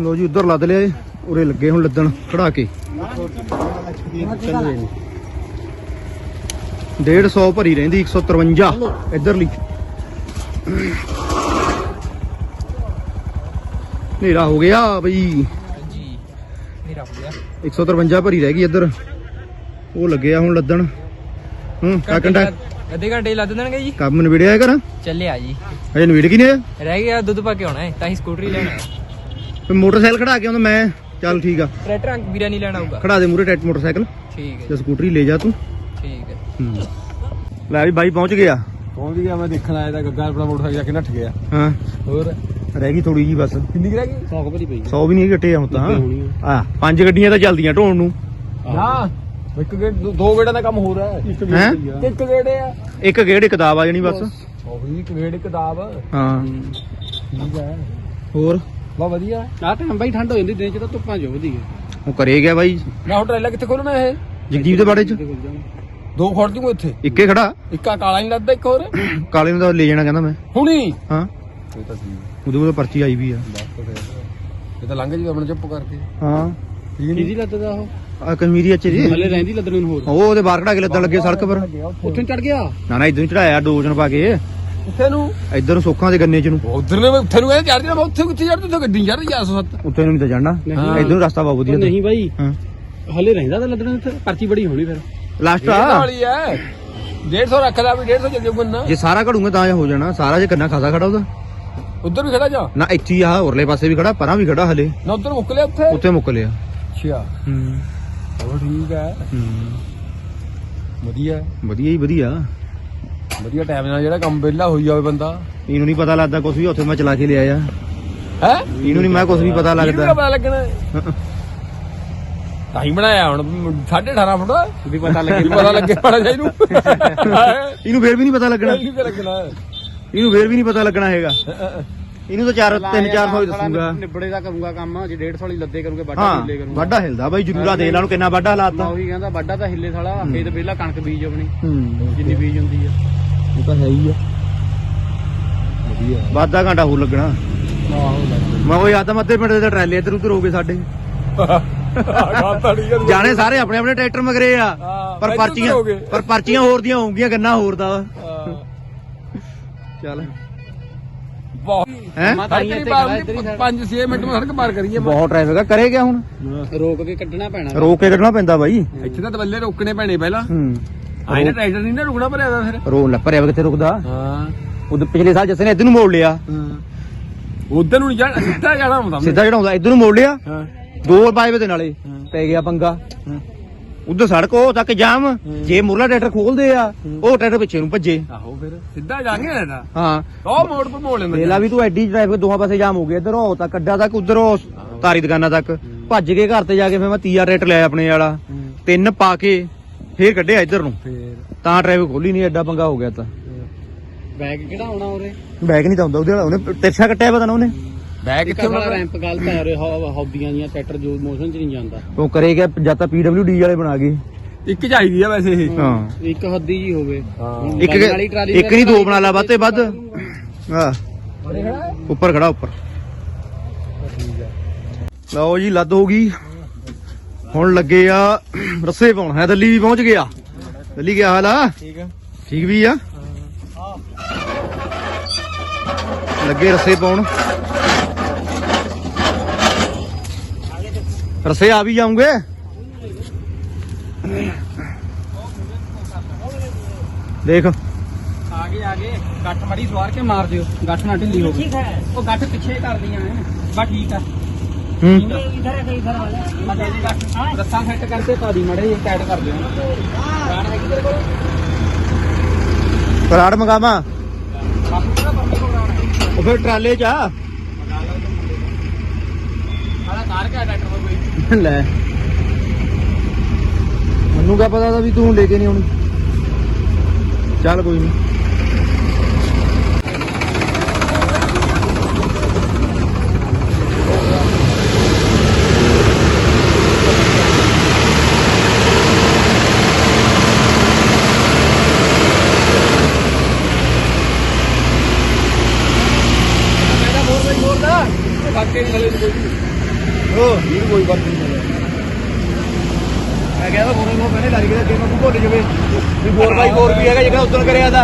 ਲੋ ਜੀ ਉਧਰ ਲੱਦ ਲਿਆ ਉਰੇ ਲੱਗੇ ਹੁਣ ਲੱਦਣ ਖੜਾ ਕੇ। 150 ਭਰੀ ਰਹਿੰਦੀ 153 ਇਧਰਲੀ। ਹਨੇਰਾ ਹੋ ਗਿਆ ਬਈ। ਜੀ ਮੇਰਾ ਹੋ ਗਿਆ। 153 ਭਰੀ ਰਹਿ ਗਈ ਇੱਧਰ। ਉਹ ਲੱਗਿਆ ਹੁਣ ਲੱਦਣ। ਹੂੰ ਕਾਕੰਡਾ ਅੱਧੇ ਘੰਟੇ ਲੱਦ ਦੇਣਗੇ ਜੀ। ਕੰਮ ਨਵੇੜਿਆ ਕਰ ਚੱਲਿਆ ਜੀ। ਹਜੇ ਨਵੇੜ ਕੀ ਨੇ ਆਇਆ? ਰਹਿ ਗਿਆ ਦੁੱਧ ਪਾ ਕੇ ਆਉਣਾ ਹੈ ਤਾਂ ਹੀ ਸਕੂਟਰੀ ਲੈਣਾ ਹੈ ਮੋਟਰਸਾਈਕਲ ਖੜਾ ਕੇ ਆਉਂਦਾ ਮੈਂ ਚੱਲ ਠੀਕ ਆ। ਟਰੈਕਟਰ ਅੰਕ ਵੀਰਾ ਨਹੀਂ ਲੈਣਾ ਹੋਊਗਾ ਖੜਾ ਦੇ ਮੂਰੇ ਟੈਟ ਮੋਟਰਸਾਈਕਲ। ਠੀਕ ਹੈ। ਤੇ ਸਕੂਟਰੀ ਲੈ ਜਾ ਤੂੰ। ਠੀਕ ਹੈ। ਹੂੰ। ਲੈ ਵੀ ਬਾਈ ਪਹੁੰਚ ਗਿਆ। ਪਹੁੰਚ ਗਿਆ ਮੈਂ ਦੇਖਣ ਆਇਆ ਤਾਂ ਗੱਗਾ ਆਪਣਾ ਮੋਟਰਸਾਈਕਲ ਜਾ ਕੇ ਨੱਠ ਗਿਆ। ਹਾਂ। ਹੋਰ? ਰਹਿ ਗਈ ਥੋੜੀ ਜੀ ਬਸ। ਕਿੰਨੀ ਕੁ ਰਹਿ ਗਈ? 100 ਭਰੀ ਪਈ 100 ਵੀ ਨਹੀਂ ਘਟੇ ਹੁਣ ਤਾਂ। ਆ ਪੰਜ ਗੱਡੀਆਂ ਤਾਂ ਚੱਲਦੀਆਂ ਢੋਣ ਨੂੰ। ਨਾ ਇੱਕ ਗੇੜ ਦੋ- ਦੋ ਗੇੜਾਂ ਦਾ ਕੰਮ ਹੋ ਰਿਹਾ ਹੈ। ਇੱਕ ਹੈਂ? ਇੱਕ ਗੇੜੇ ਆ। ਇੱਕ ਗੇੜ ਇੱਕ ਕਿਤਾਬ ਆ ਜਾਣੀ ਬਸ। ਉਹ ਵੀ ਇੱਕ ਗੇੜ ਕਿਤਾਬ ਹਾਂ। ਠੀਕ ਹੈ। ਹੋਰ? ਬਾ ਵਧੀਆ। ਆਹ ਟਾਈਮ ਬਾਈ ਠੰਡ ਹੋ ਜਾਂਦੀ ਦਿਨ ਚ ਤਾਂ ਧੁੱਪਾਂ ਜੋਗਦੀ ਹੈ ਉਹ ਕਰੇ ਗਿਆ ਬਾਈ। ਮੈਂ ਹੁਣ ਟਰੇਲਾ ਕਿੱਥੇ ਖੋਲਣਾ ਇਹ? ਜਗਜੀਤ ਦੇ ਬਾੜੇ ਚ। ਦੋ ਖੋੜ ਦੂੰਗਾ ਇੱਥੇ ਇੱਕੇ ਖੜਾ। ਇੱਕਾ ਕਾਲਾ ਨਹੀਂ ਲੱਗਦਾ ਇੱਕ ਹੋਰ? ਕਾਲੇ ਨੂੰ ਤਾਂ ਲੈ ਜਾਣਾ ਕਹਿੰਦਾ ਮੈਂ। ਹੁਣੀ? ਹਾਂ। ਇਹ ਤਾਂ ਠੀਕ ਉਹਦੇ ਕੋਲ ਪਰਚੀ ਆਈ ਵੀ ਆ। ਇਹ ਤਾਂ ਲੰਘ ਜੀ ਆਪਣਾ ਚੁੱਪ ਕਰਕੇ। ਹਾਂ। ਕਿਹਦੀ ਲੱਤ ਦਾ ਉਹ? ਆ ਕਸ਼ਮੀਰੀ ਅੱਛੇ ਜੀ ਹਲੇ ਰਹਿੰਦੀ ਲੱਦਣ ਨੂੰ ਹੋਰ। ਉਹ ਉਹਦੇ ਬਾਹਰ ਕਢਾ ਕੇ ਲੱਦਣ ਲੱਗੇ ਸੜਕ ਪਰ। ਉੱਥੇ। ਚੜ ਗਿਆ। ਨਾ ਨਾ ਇਦੋਂ ਹੀ ਚੜਾਇਆ ਡੋਜਨ ਪਾ ਕੇ। ਉੱਥੇ ਨੂੰ? ਇੱਧਰ ਸੁੱਖਾਂ ਦੇ ਗੰਨੇ ਚ ਨੂੰ। ਉਧਰ ਨੇ ਉੱਥੇ ਨੂੰ ਕਹਿੰਦੇ ਚੜ ਜਾਣਾ ਮੈਂ ਉੱਥੇ ਕਿੱਥੇ ਚੜ ਤੂੰ ਗੱਡੀ ਚੜ 407 ਉੱਥੇ ਨੂੰ ਨਹੀਂ ਤਾਂ ਚੜਨਾ ਨਹੀਂ। ਇੱਧਰ ਨੂੰ ਰਸਤਾ ਬਹੁਤ ਵਧੀਆ ਨਹੀਂ ਬਾਈ। ਹਾਂ। ਹਲੇ ਰਹਿੰਦਾ ਤਾਂ ਲੱਦਣ ਉੱਥੇ ਪਰਚੀ ਬੜੀ ਹੋਣੀ ਫਿਰ। ਲਾਸਟ ਆ। ਵਾਲੀ ਐ। 150 ਰੱਖਦਾ ਵੀ 150 ਚੱਲ ਜਾਊਗਾ ਨਾ। ਜੇ ਸਾਰਾ ਘੜੂਗੇ ਤਾਂ ਇਹ ਹੋ ਜਾਣਾ। ਸਾਰਾ ਜੇ ਕੰਨਾ ਖਾਸਾ ਖੜਾ ਉਹਦਾ। ਉਧਰ ਵੀ ਖੜਾ ਜਾ। ਨਾ ਇੱਥੇ ਹੀ ਆ ਉਰਲੇ ਪਾਸੇ ਵੀ ਖੜਾ ਪਰਾਂ ਵੀ ਖੜਾ ਹਲੇ। ਨਾ ਉਧਰ ਮੁੱਕ ਲਿਆ ਉੱਥੇ? ਉੱਥੇ ਮੁੱਕ ਲਿਆ। ਅੱਛਾ। ਹੂੰ। ਚਲੋ ਠੀਕ ਹੈ ਹੂੰ। ਵਧੀਆ। ਵਧੀਆ ਹੀ ਵਧੀਆ। ਵਧੀਆ ਟਾਈਮ ਨਾਲ ਜਿਹੜਾ ਕੰਮ ਵਿਹਲਾ ਹੋਈ ਜਾਵੇ ਬੰਦਾ। ਇਹਨੂੰ ਨਹੀਂ ਪਤਾ ਲੱਗਦਾ ਕੁਝ ਵੀ ਉੱਥੇ ਮੈਂ ਚਲਾ ਕੇ ਲਿਆਇਆ। ਹੈ? ਇਹਨੂੰ ਨਹੀਂ ਮੈਂ ਕੁਝ ਵੀ ਪਤਾ ਲੱਗਦਾ। ਪਤਾ ਲੱਗਣਾ? ਤਾਂ ਹੀ ਬਣਾਇਆ ਹੁਣ 18.5 ਫੁੱਟ। ਵੀ ਪਤਾ ਵੀ ਪਤਾ ਲੱਗੇ ਪੜਾ ਜਾ ਇਹਨੂੰ। ਇਹਨੂੰ ਫੇਰ ਵੀ ਨਹੀਂ ਪਤਾ ਲੱਗਣਾ। ਨਹੀਂ ਪਤਾ ਲੱਗਣਾ। ਇਹਨੂੰ ਫੇਰ ਵੀ ਨਹੀਂ ਪਤਾ ਲੱਗਣਾ ਹੈਗਾ। ਇਹਨੂੰ ਤਾਂ 4 3 400 ਹੀ ਦੱਸੂਗਾ। ਨਿਬੜੇ ਦਾ ਕਰੂੰਗਾ ਕੰਮ ਜੇ 150 ਵਾਲੀ ਲੱਦੇ ਕਰੂਗੇ ਹਾਂ ਵਾਢਾ ਹਿਲਦਾ ਬਾਈ ਜਰੂਰਾ ਦੇ ਲਾ ਨੂੰ ਕਿੰਨਾ ਵਾਢਾ ਲਾਤਾ। ਉਹੀ ਕਹਿੰਦਾ ਵੱਡਾ ਤਾਂ ਹਿੱਲੇ ਸਾਲਾ ਖੇਤ ਵਿਹਲਾ ਕਣਕ ਬੀਜ ਆਪਣੀ ਹੂੰ ਜਿੰਨੀ ਬੀਜ ਹੁੰਦੀ ਆ। ਉਹ ਤਾਂ ਹੈ ਹੀ ਆ। ਵਧੀਆ ਵਾਧਾ ਘੰਟਾ ਹੋਰ ਲੱਗਣਾ। ਆਹੋ ਮੈਂ ਉਹ ਯਾਦ ਆ ਮੱਦੇ ਪਿੰਡ ਦੇ ਟਰੈਲੇ ਇੱਧਰ ਉੱਧਰ ਹੋ ਗਏ ਸਾਡੇ। ਜਾਣੇ ਸਾਰੇ ਆਪਣੇ ਆਪਣੇ ਟਰੈਕਟਰ ਮਗਰੇ ਆ। ਪਰ ਪਰਚੀਆਂ। ਪਰ ਪਰਚੀਆਂ ਹੋਰ ਦੀਆਂ ਹੋਣਗੀਆਂ ਗੰਨਾ ਹੋਰ ਦਾ। ਚੱਲ। ਬਹੁਤ ਹੈਂ? ਮੈਂ ਤਾਂ ਇੱਥੇ ਖੜਾ ਇੱਧਰ ਹੀ 5-6 ਮਿੰਟ ਮੈਂ ਸੜਕ ਪਾਰ ਕਰੀਏ ਬਹੁਤ ਟ੍ਰੈਫਿਕ ਆ ਕਰੇ ਗਿਆ ਹੁਣ? ਰੋਕ ਕੇ ਕੱਢਣਾ ਪੈਣਾ। ਰੋਕ ਕੇ ਕੱਢਣਾ ਪੈਂਦਾ ਬਾਈ। ਇੱਥੇ ਤਾਂ ਬੱਲੇ ਰੋਕਣੇ ਪੈਣੇ ਪਹਿਲਾਂ। ਹੂੰ ਆਈ ਨਾ ਟਰੈਕਟਰ ਨਹੀਂ ਨਾ ਰੁਕਣਾ ਭਰਿਆ ਦਾ ਫਿਰ? ਰੋ ਲੈ ਭਰਿਆ ਵਾ ਕਿੱਥੇ ਰੁਕਦਾ? ਹਾਂ। ਉਧਰ ਪਿਛਲੇ ਸਾਲ ਜੱਸੇ ਨੇ ਇੱਧਰ ਨੂੰ ਮੋੜ ਲਿਆ। ਉਧਰ ਨੂੰ ਨਹੀਂ ਜਾਣਾ ਸਿੱਧਾ ਜਾਣਾ ਹੁੰਦਾ ਸਿੱਧਾ ਚੜਾਉਂਦਾ ਇੱਧਰ ਨੂੰ ਮੋੜ ਲਿਆ। ਹਾਂ। ਦੋ ਬਾਈਵੇ ਦੇ ਨਾਲੇ ਪੈ ਗਿਆ ਪੰਗਾ। ਉਧਰ ਸੜਕ ਉਹ ਤੱਕ ਜਾਮ। ਜੇ ਮੁਰਲਾ ਟਰੈਕਟਰ ਖੋਲਦੇ ਆ ਉਹ ਟਰੈਕਟਰ ਪਿੱਛੇ ਨੂੰ ਭੱਜੇ। ਆਹੋ ਫਿਰ ਸਿੱਧਾ ਜਾ ਕੇ ਰਹਿਣਾ ਹਾਂ। ਉਹ ਮੋੜ ਪਰ ਮੋੜ ਲੈਂਦਾ ਵੇਲਾ ਵੀ ਤੂੰ ਐਡੀ ਟ੍ਰੈਫਿਕ ਦੋਹਾਂ ਪਾਸੇ ਜਾਮ ਹੋ ਗਿਆ ਇੱਧਰ ਉਹ ਤੱਕ ਅੱਡਾ ਤੱਕ ਉਧਰ ਉਹ ਤਾਰੀ ਦੁਕਾਨਾਂ ਤੱਕ। ਭੱਜ ਕੇ ਘਰ ਤੇ ਜਾ ਕੇ ਫਿਰ ਮੈਂ ਤੀਆ ਰੇਟ ਲਿਆ ਆਪਣੇ ਵਾਲਾ। ਤਿੰਨ ਪਾ ਕੇ ਫੇਰ ਕੱਢਿਆ ਇੱਧਰ ਨੂੰ। ਫੇਰ। ਤਾਂ ਟ੍ਰੈਫਿਕ ਖੋਲੀ ਨਹੀਂ ਐਡਾ ਪੰਗਾ ਹੋ ਗਿਆ ਤਾਂ। ਬੈਗ ਕਿਹੜਾ ਆਉਣਾ ਉਰੇ? ਬੈਗ ਨਹੀਂ ਤਾਂ ਹੁੰਦਾ ਉਹਦੇ ਵਾਲਾ ਉਹਨੇ ਤਿਰਛਾ ਕੱਟਿਆ ਪਤਾ ਨਾ ਉਹਨੇ। ਬੈਗ ਕਿੱਥੇ ਹੋਣਾ ਰੈਂਪ ਗੱਲ ਪੈ ਰਹੇ ਹੌਦੀਆਂ ਦੀਆਂ ਟਰੈਕਟਰ ਜੋ ਮੋਸ਼ਨ ਚ ਨਹੀਂ ਜਾਂਦਾ। ਉਹ ਕਰੇਗਾ ਜਦ ਤਾਂ ਪੀਡਬਲਯੂਡੀ ਵਾਲੇ ਬਣਾ ਗਏ। ਇੱਕ ਚਾਹੀਦੀ ਆ ਵੈਸੇ ਇਹ। ਹਾਂ ਇੱਕ ਹੱਦੀ ਜੀ ਹੋਵੇ। ਇੱਕ ਇੱਕ ਨਹੀਂ ਦੋ ਬਣਾ ਲਾ ਵੱਧ ਤੇ ਵੱਧ। ਹਾਂ? ਉੱਪਰ ਖੜਾ ਉੱਪਰ। ਲਓ ਜੀ ਲੱਦ ਹੋ ਗਈ। ਹੁਣ ਲੱਗੇ ਆ ਰੱਸੇ ਪਾਉਣ। ਹੈ ਦਿੱਲੀ ਵੀ ਪਹੁੰਚ ਗਿਆ। ਦਿੱਲੀ ਗਿਆ ਹਾਲ ਆ? ਠੀਕ ਆ। ਠੀਕ ਵੀ ਆ? ਲੱਗੇ ਰੱਸੇ ਪਾਉਣ। ਰੱਸੇ ਆ ਵੀ ਜਾਉਂਗੇ ਦੇਖ। ਆਗੇ ਆਗੇ ਗੱਠ ਮੜੀ ਸਵਾਰ ਕੇ ਮਾਰ ਦਿਓ। ਗੱਠ ਨਾ ਢਿੱਲੀ ਹੋਵੇ। ਠੀਕ ਹੈ। ਉਹ ਗੱਠ ਪਿੱਛੇ ਕਰਦੀਆਂ ਐ ਬਸ ਠੀਕ ਆ। ਪਰਾੜ ਮੰਗਾਵਾ। ਰਾਣ ਹੈ? ਉਹ ਫਿਰ ਟਰਾਲੇ ਚ ਆ। ਆਲਾ ਕਾਰ ਕੇ ਲੈ। ਮੈਨੂੰ ਕਾ ਪਤਾ ਤਾਂ ਵੀ ਤੂੰ ਲੈ ਕੇ ਨਹੀਂ ਆਉਣੀ। ਚੱਲ ਕੋਈ ਨਹੀਂ ਕਹਿੰਦਾ ਮੋਰ ਬਈ ਮੋਰ ਦਾ ਬਾਕੀ ਨਹੀਂ ਕੋਈ ਉਹ ਇਹ ਕੋਈ ਬਾਤ ਨਹੀਂ ਮੈਂ ਕਹਿੰਦਾ ਫੋਨ ਨੂੰ ਪਹਿਲੇ ਲੱਗ ਗਿਆ ਅੱਗੇ ਮੈਂ ਭੁੱਲ ਜਵੇ। ਵੀ 4x4 ਵੀ ਹੈਗਾ ਜਿਹੜਾ ਉਦੋਂ ਕਰਿਆ ਦਾ